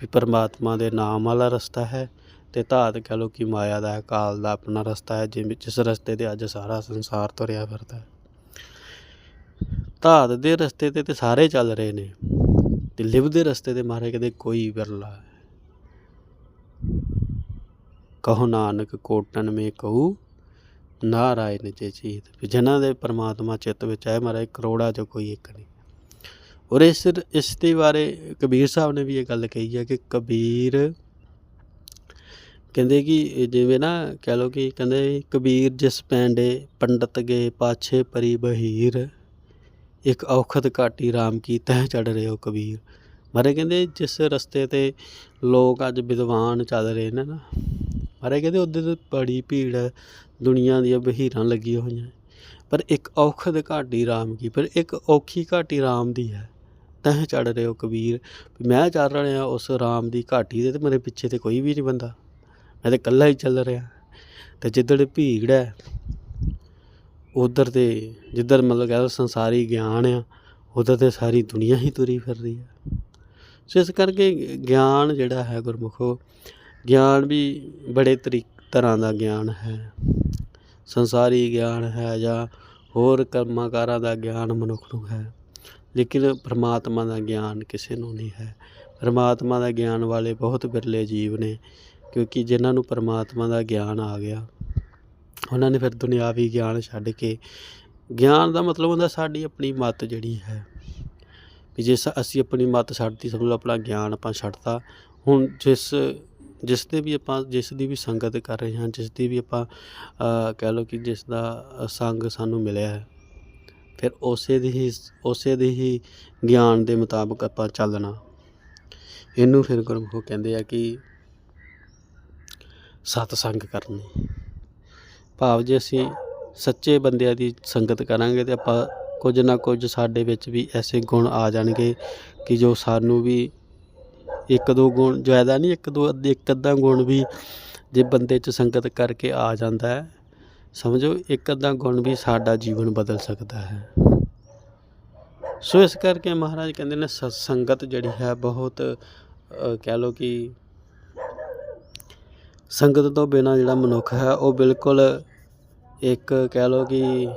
ਵੀ ਪਰਮਾਤਮਾ ਦੇ ਨਾਮ ਵਾਲਾ ਰਸਤਾ ਹੈ ਤੇ ਧਾਤ ਕਹ ਲਓ ਕਿ ਮਾਇਆ ਦਾ ਕਾਲ ਦਾ ਆਪਣਾ ਰਸਤਾ ਹੈ, ਜਿਵੇਂ ਜਿਸ ਰਸਤੇ ਤੇ ਅੱਜ ਸਾਰਾ ਸੰਸਾਰ ਤੁਰਿਆ ਫਿਰਦਾ ਹੈ। ਧਾਤ ਦੇ ਰਸਤੇ ਤੇ ਤੇ ਸਾਰੇ ਚੱਲ ਰਹੇ ਨੇ ਤੇ ਲਿਵ ਦੇ ਰਸਤੇ ਤੇ ਮਹਾਰਾਜ ਕਹਿੰਦੇ ਕੋਈ ਵਿਰਲਾ ਹੈ ਕਹੋ ਨਾਨਕ ਕੋਟਨ ਮੇ ਕਹੂ, ਨਾਰਾਇਣ ਜੇ ਚੀਤ। ਜਿਨ੍ਹਾਂ ਦੇ ਪਰਮਾਤਮਾ ਚਿੱਤ ਵਿੱਚ ਹੈ ਮਹਾਰਾਜ, ਕਰੋੜਾ ਚੋਂ ਕੋਈ ਇੱਕ ਨਹੀਂ। ਔਰ ਇਸ ਇਸ ਦੇ ਬਾਰੇ ਕਬੀਰ ਸਾਹਿਬ ਨੇ ਵੀ ਇਹ ਗੱਲ ਕਹੀ ਹੈ ਕਿ ਕਬੀਰ ਕਹਿੰਦੇ ਕਿ ਜਿਵੇਂ ਨਾ ਕਹਿ ਲਓ ਕਿ ਕਹਿੰਦੇ ਕਬੀਰ ਜਿਸ ਪੈਂਡੇ ਪੰਡਤ ਗਏ ਪਾਛੇ ਪਰੀ ਬਹੀਰ, ਇੱਕ ਔਖਤ ਘਾਟੀ ਰਾਮ ਕੀ ਤਹਿ ਚੜ ਰਹੇ ਹੋ ਕਬੀਰ। ਮਾਰੇ ਕਹਿੰਦੇ ਜਿਸ ਰਸਤੇ ਤੇ ਲੋਕ ਅੱਜ ਵਿਦਵਾਨ ਚੱਲ ਰਹੇ ਨੇ ਨਾ ਮਾਰੇ ਕਹਿੰਦੇ ਉਹਦੇ ਤੇ ਬੜੀ ਭੀੜ ਹੈ, ਦੁਨੀਆ ਦੀਆਂ ਬਹੀਰਾਂ ਲੱਗੀਆਂ ਹੋਈਆਂ। ਪਰ ਇੱਕ ਔਖਦ ਘਾਟੀ ਰਾਮ ਕੀ, ਪਰ ਇੱਕ ਔਖੀ ਘਾਟੀ ਰਾਮ ਦੀ ਹੈ। ਤਹਿ ਚੜ ਰਹੇ ਹੋ ਕਬੀਰ ਮੈਂ ਚੱਲ ਰਿਹਾ ਉਸ ਰਾਮ ਦੀ ਘਾਟੀ ਦੇ ਤੇ ਮੇਰੇ ਪਿੱਛੇ ਤੇ ਕੋਈ ਵੀ ਨਹੀਂ ਬੰਦਾ। ਮੈਂ ਤੇ ਇਕੱਲਾ ਹੀ ਚੱਲ ਰਿਹਾ। ਤੇ ਜਿੱਧਰ ਭੀੜ ਹੈ, ਉਧਰ ਤੇ ਜਿੱਧਰ ਮਤਲਬ ਕਹਿ ਲਓ ਸੰਸਾਰੀ ਗਿਆਨ ਆ, ਉਧਰ ਤੇ ਸਾਰੀ ਦੁਨੀਆ ਹੀ ਤੁਰੀ ਫਿਰ ਰਹੀ ਹੈ। ਸੋ ਇਸ ਕਰਕੇ ਗਿਆਨ ਜਿਹੜਾ ਹੈ ਗੁਰਮੁਖੋ ਗਿਆਨ ਵੀ ਬੜੇ ਤਰੀ ਤਰ੍ਹਾਂ ਦਾ ਗਿਆਨ ਹੈ। ਸੰਸਾਰੀ ਗਿਆਨ ਹੈ ਜਾਂ ਹੋਰ ਕਰਮਾਕਾਰਾਂ ਦਾ ਗਿਆਨ ਮਨੁੱਖ ਨੂੰ ਹੈ। ਲੇਕਿਨ ਪਰਮਾਤਮਾ ਦਾ ਗਿਆਨ ਕਿਸੇ ਨੂੰ ਨਹੀਂ ਹੈ। ਪਰਮਾਤਮਾ ਦਾ ਗਿਆਨ ਵਾਲੇ ਬਹੁਤ ਬਿਰਲੇ ਜੀਵ ਨੇ, ਕਿਉਂਕਿ ਜਿਨ੍ਹਾਂ ਨੂੰ ਪਰਮਾਤਮਾ ਦਾ ਗਿਆਨ ਆ ਗਿਆ, ਉਹਨਾਂ ਨੇ ਫਿਰ ਦੁਨਿਆਵੀ ਗਿਆਨ ਛੱਡ ਕੇ, ਗਿਆਨ ਦਾ ਮਤਲਬ ਹੁੰਦਾ ਸਾਡੀ ਆਪਣੀ ਮੱਤ ਜਿਹੜੀ ਹੈ। ਵੀ ਜੇ ਅਸੀਂ ਆਪਣੀ ਮੱਤ ਛੱਡਤੀ ਸਮਝ ਲਓ ਆਪਣਾ ਗਿਆਨ ਆਪਾਂ ਛੱਡਤਾ, ਹੁਣ ਜਿਸ ਜਿਸ ਦੇ ਵੀ ਆਪਾਂ, ਜਿਸ ਦੀ ਵੀ ਸੰਗਤ ਕਰ ਰਹੇ ਹਾਂ, ਜਿਸ ਦੀ ਵੀ ਆਪਾਂ ਕਹਿ ਲਓ ਕਿ ਜਿਸ ਦਾ ਸੰਗ ਸਾਨੂੰ ਮਿਲਿਆ ਹੈ, ਫਿਰ ਉਸੇ ਦੀ ਹੀ, ਉਸੇ ਦੇ ਹੀ ਗਿਆਨ ਦੇ ਮੁਤਾਬਕ ਆਪਾਂ ਚੱਲਣਾ। ਇਹਨੂੰ ਫਿਰ ਗੁਰਮੁਖ ਕਹਿੰਦੇ ਆ ਕਿ ਸਤ ਸੰਗ ਕਰਨੀ। ਭਾਵ ਜੇ ਅਸੀਂ ਸੱਚੇ ਬੰਦਿਆਂ ਦੀ ਸੰਗਤ ਕਰਾਂਗੇ ਤੇ ਆਪਾਂ ਕੁਝ ਨਾ ਕੁਝ ਸਾਡੇ ਵਿੱਚ ਵੀ ਐਸੇ ਗੁਣ ਆ ਜਾਣਗੇ ਕਿ ਜੋ ਸਾਨੂੰ ਵੀ ਇੱਕ ਦੋ ਗੁਣ ਜ਼ਿਆਦਾ ਨਹੀਂ, ਇੱਕ ਦੋ ਅੱਧੇ, ਇੱਕ ਅੱਧਾ ਗੁਣ ਵੀ ਜੇ ਬੰਦੇ 'ਚ ਸੰਗਤ ਕਰਕੇ ਆ ਜਾਂਦਾ ਹੈ, ਸਮਝੋ, ਇੱਕ ਅੱਧਾ ਗੁਣ ਵੀ ਸਾਡਾ ਜੀਵਨ ਬਦਲ ਸਕਦਾ ਹੈ। ਸੋ ਇਸ ਕਰਕੇ ਮਹਾਰਾਜ ਕਹਿੰਦੇ ਨੇ ਸ- ਸੰਗਤ ਜਿਹੜੀ ਹੈ ਬਹੁਤ ਕਹਿ ਲਓ ਕਿ ਸੰਗਤ ਤੋਂ ਬਿਨਾ ਜਿਹੜਾ ਮਨੁੱਖ ਹੈ, ਉਹ ਬਿਲਕੁਲ ਇੱਕ ਕਹਿ ਲਓ ਕਿ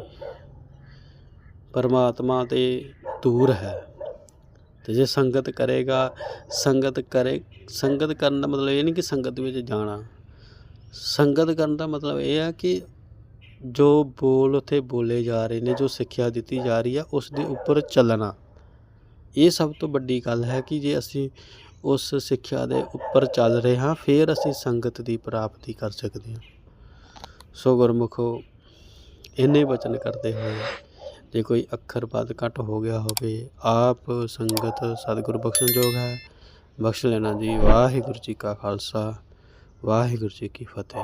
ਪਰਮਾਤਮਾ ਤੇ ਦੂਰ ਹੈ। ਤੇ ਜੇ ਸੰਗਤ ਕਰੇਗਾ, ਸੰਗਤ ਕਰੇ, ਸੰਗਤ ਕਰਨ ਦਾ ਮਤਲਬ ਇਹ ਨਹੀਂ ਕਿ ਸੰਗਤ ਵਿੱਚ ਜਾਣਾ। ਸੰਗਤ ਕਰਨ ਦਾ ਮਤਲਬ ਇਹ ਆ ਕਿ ਜੋ ਬੋਲ ਉੱਥੇ ਬੋਲੇ ਜਾ ਰਹੇ ਨੇ, ਜੋ ਸਿੱਖਿਆ ਦਿੱਤੀ ਜਾ ਰਹੀ ਹੈ ਉਸ ਦੇ ਉੱਪਰ ਚੱਲਣਾ। ਇਹ ਸਭ ਤੋਂ ਵੱਡੀ ਗੱਲ ਹੈ ਕਿ ਜੇ ਅਸੀਂ ਉਸ ਸਿੱਖਿਆ ਦੇ ਉੱਪਰ ਚੱਲ ਰਹੇ ਹਾਂ, ਫਿਰ ਅਸੀਂ ਸੰਗਤ ਦੀ ਪ੍ਰਾਪਤੀ ਕਰ ਸਕਦੇ ਹਾਂ। ਸੋ ਗੁਰਮੁਖੋ, ਇੰਨੇ ਬਚਨ ਕਰਦੇ ਹੋਏ ਜੇ ਕੋਈ ਅੱਖਰ ਪਦ ਘੱਟ ਹੋ ਗਿਆ ਹੋਵੇ, ਆਪ ਸੰਗਤ ਸਤਿਗੁਰ ਬਖਸ਼ਣਯੋਗ ਹੈ। ਬਖਸ਼ ਲੈਣਾ ਜੀ ਵਾਹਿਗੁਰੂ ਜੀ ਕਾ ਖਾਲਸਾ, ਵਾਹਿਗੁਰੂ ਜੀ ਕੀ ਫਤਿਹ।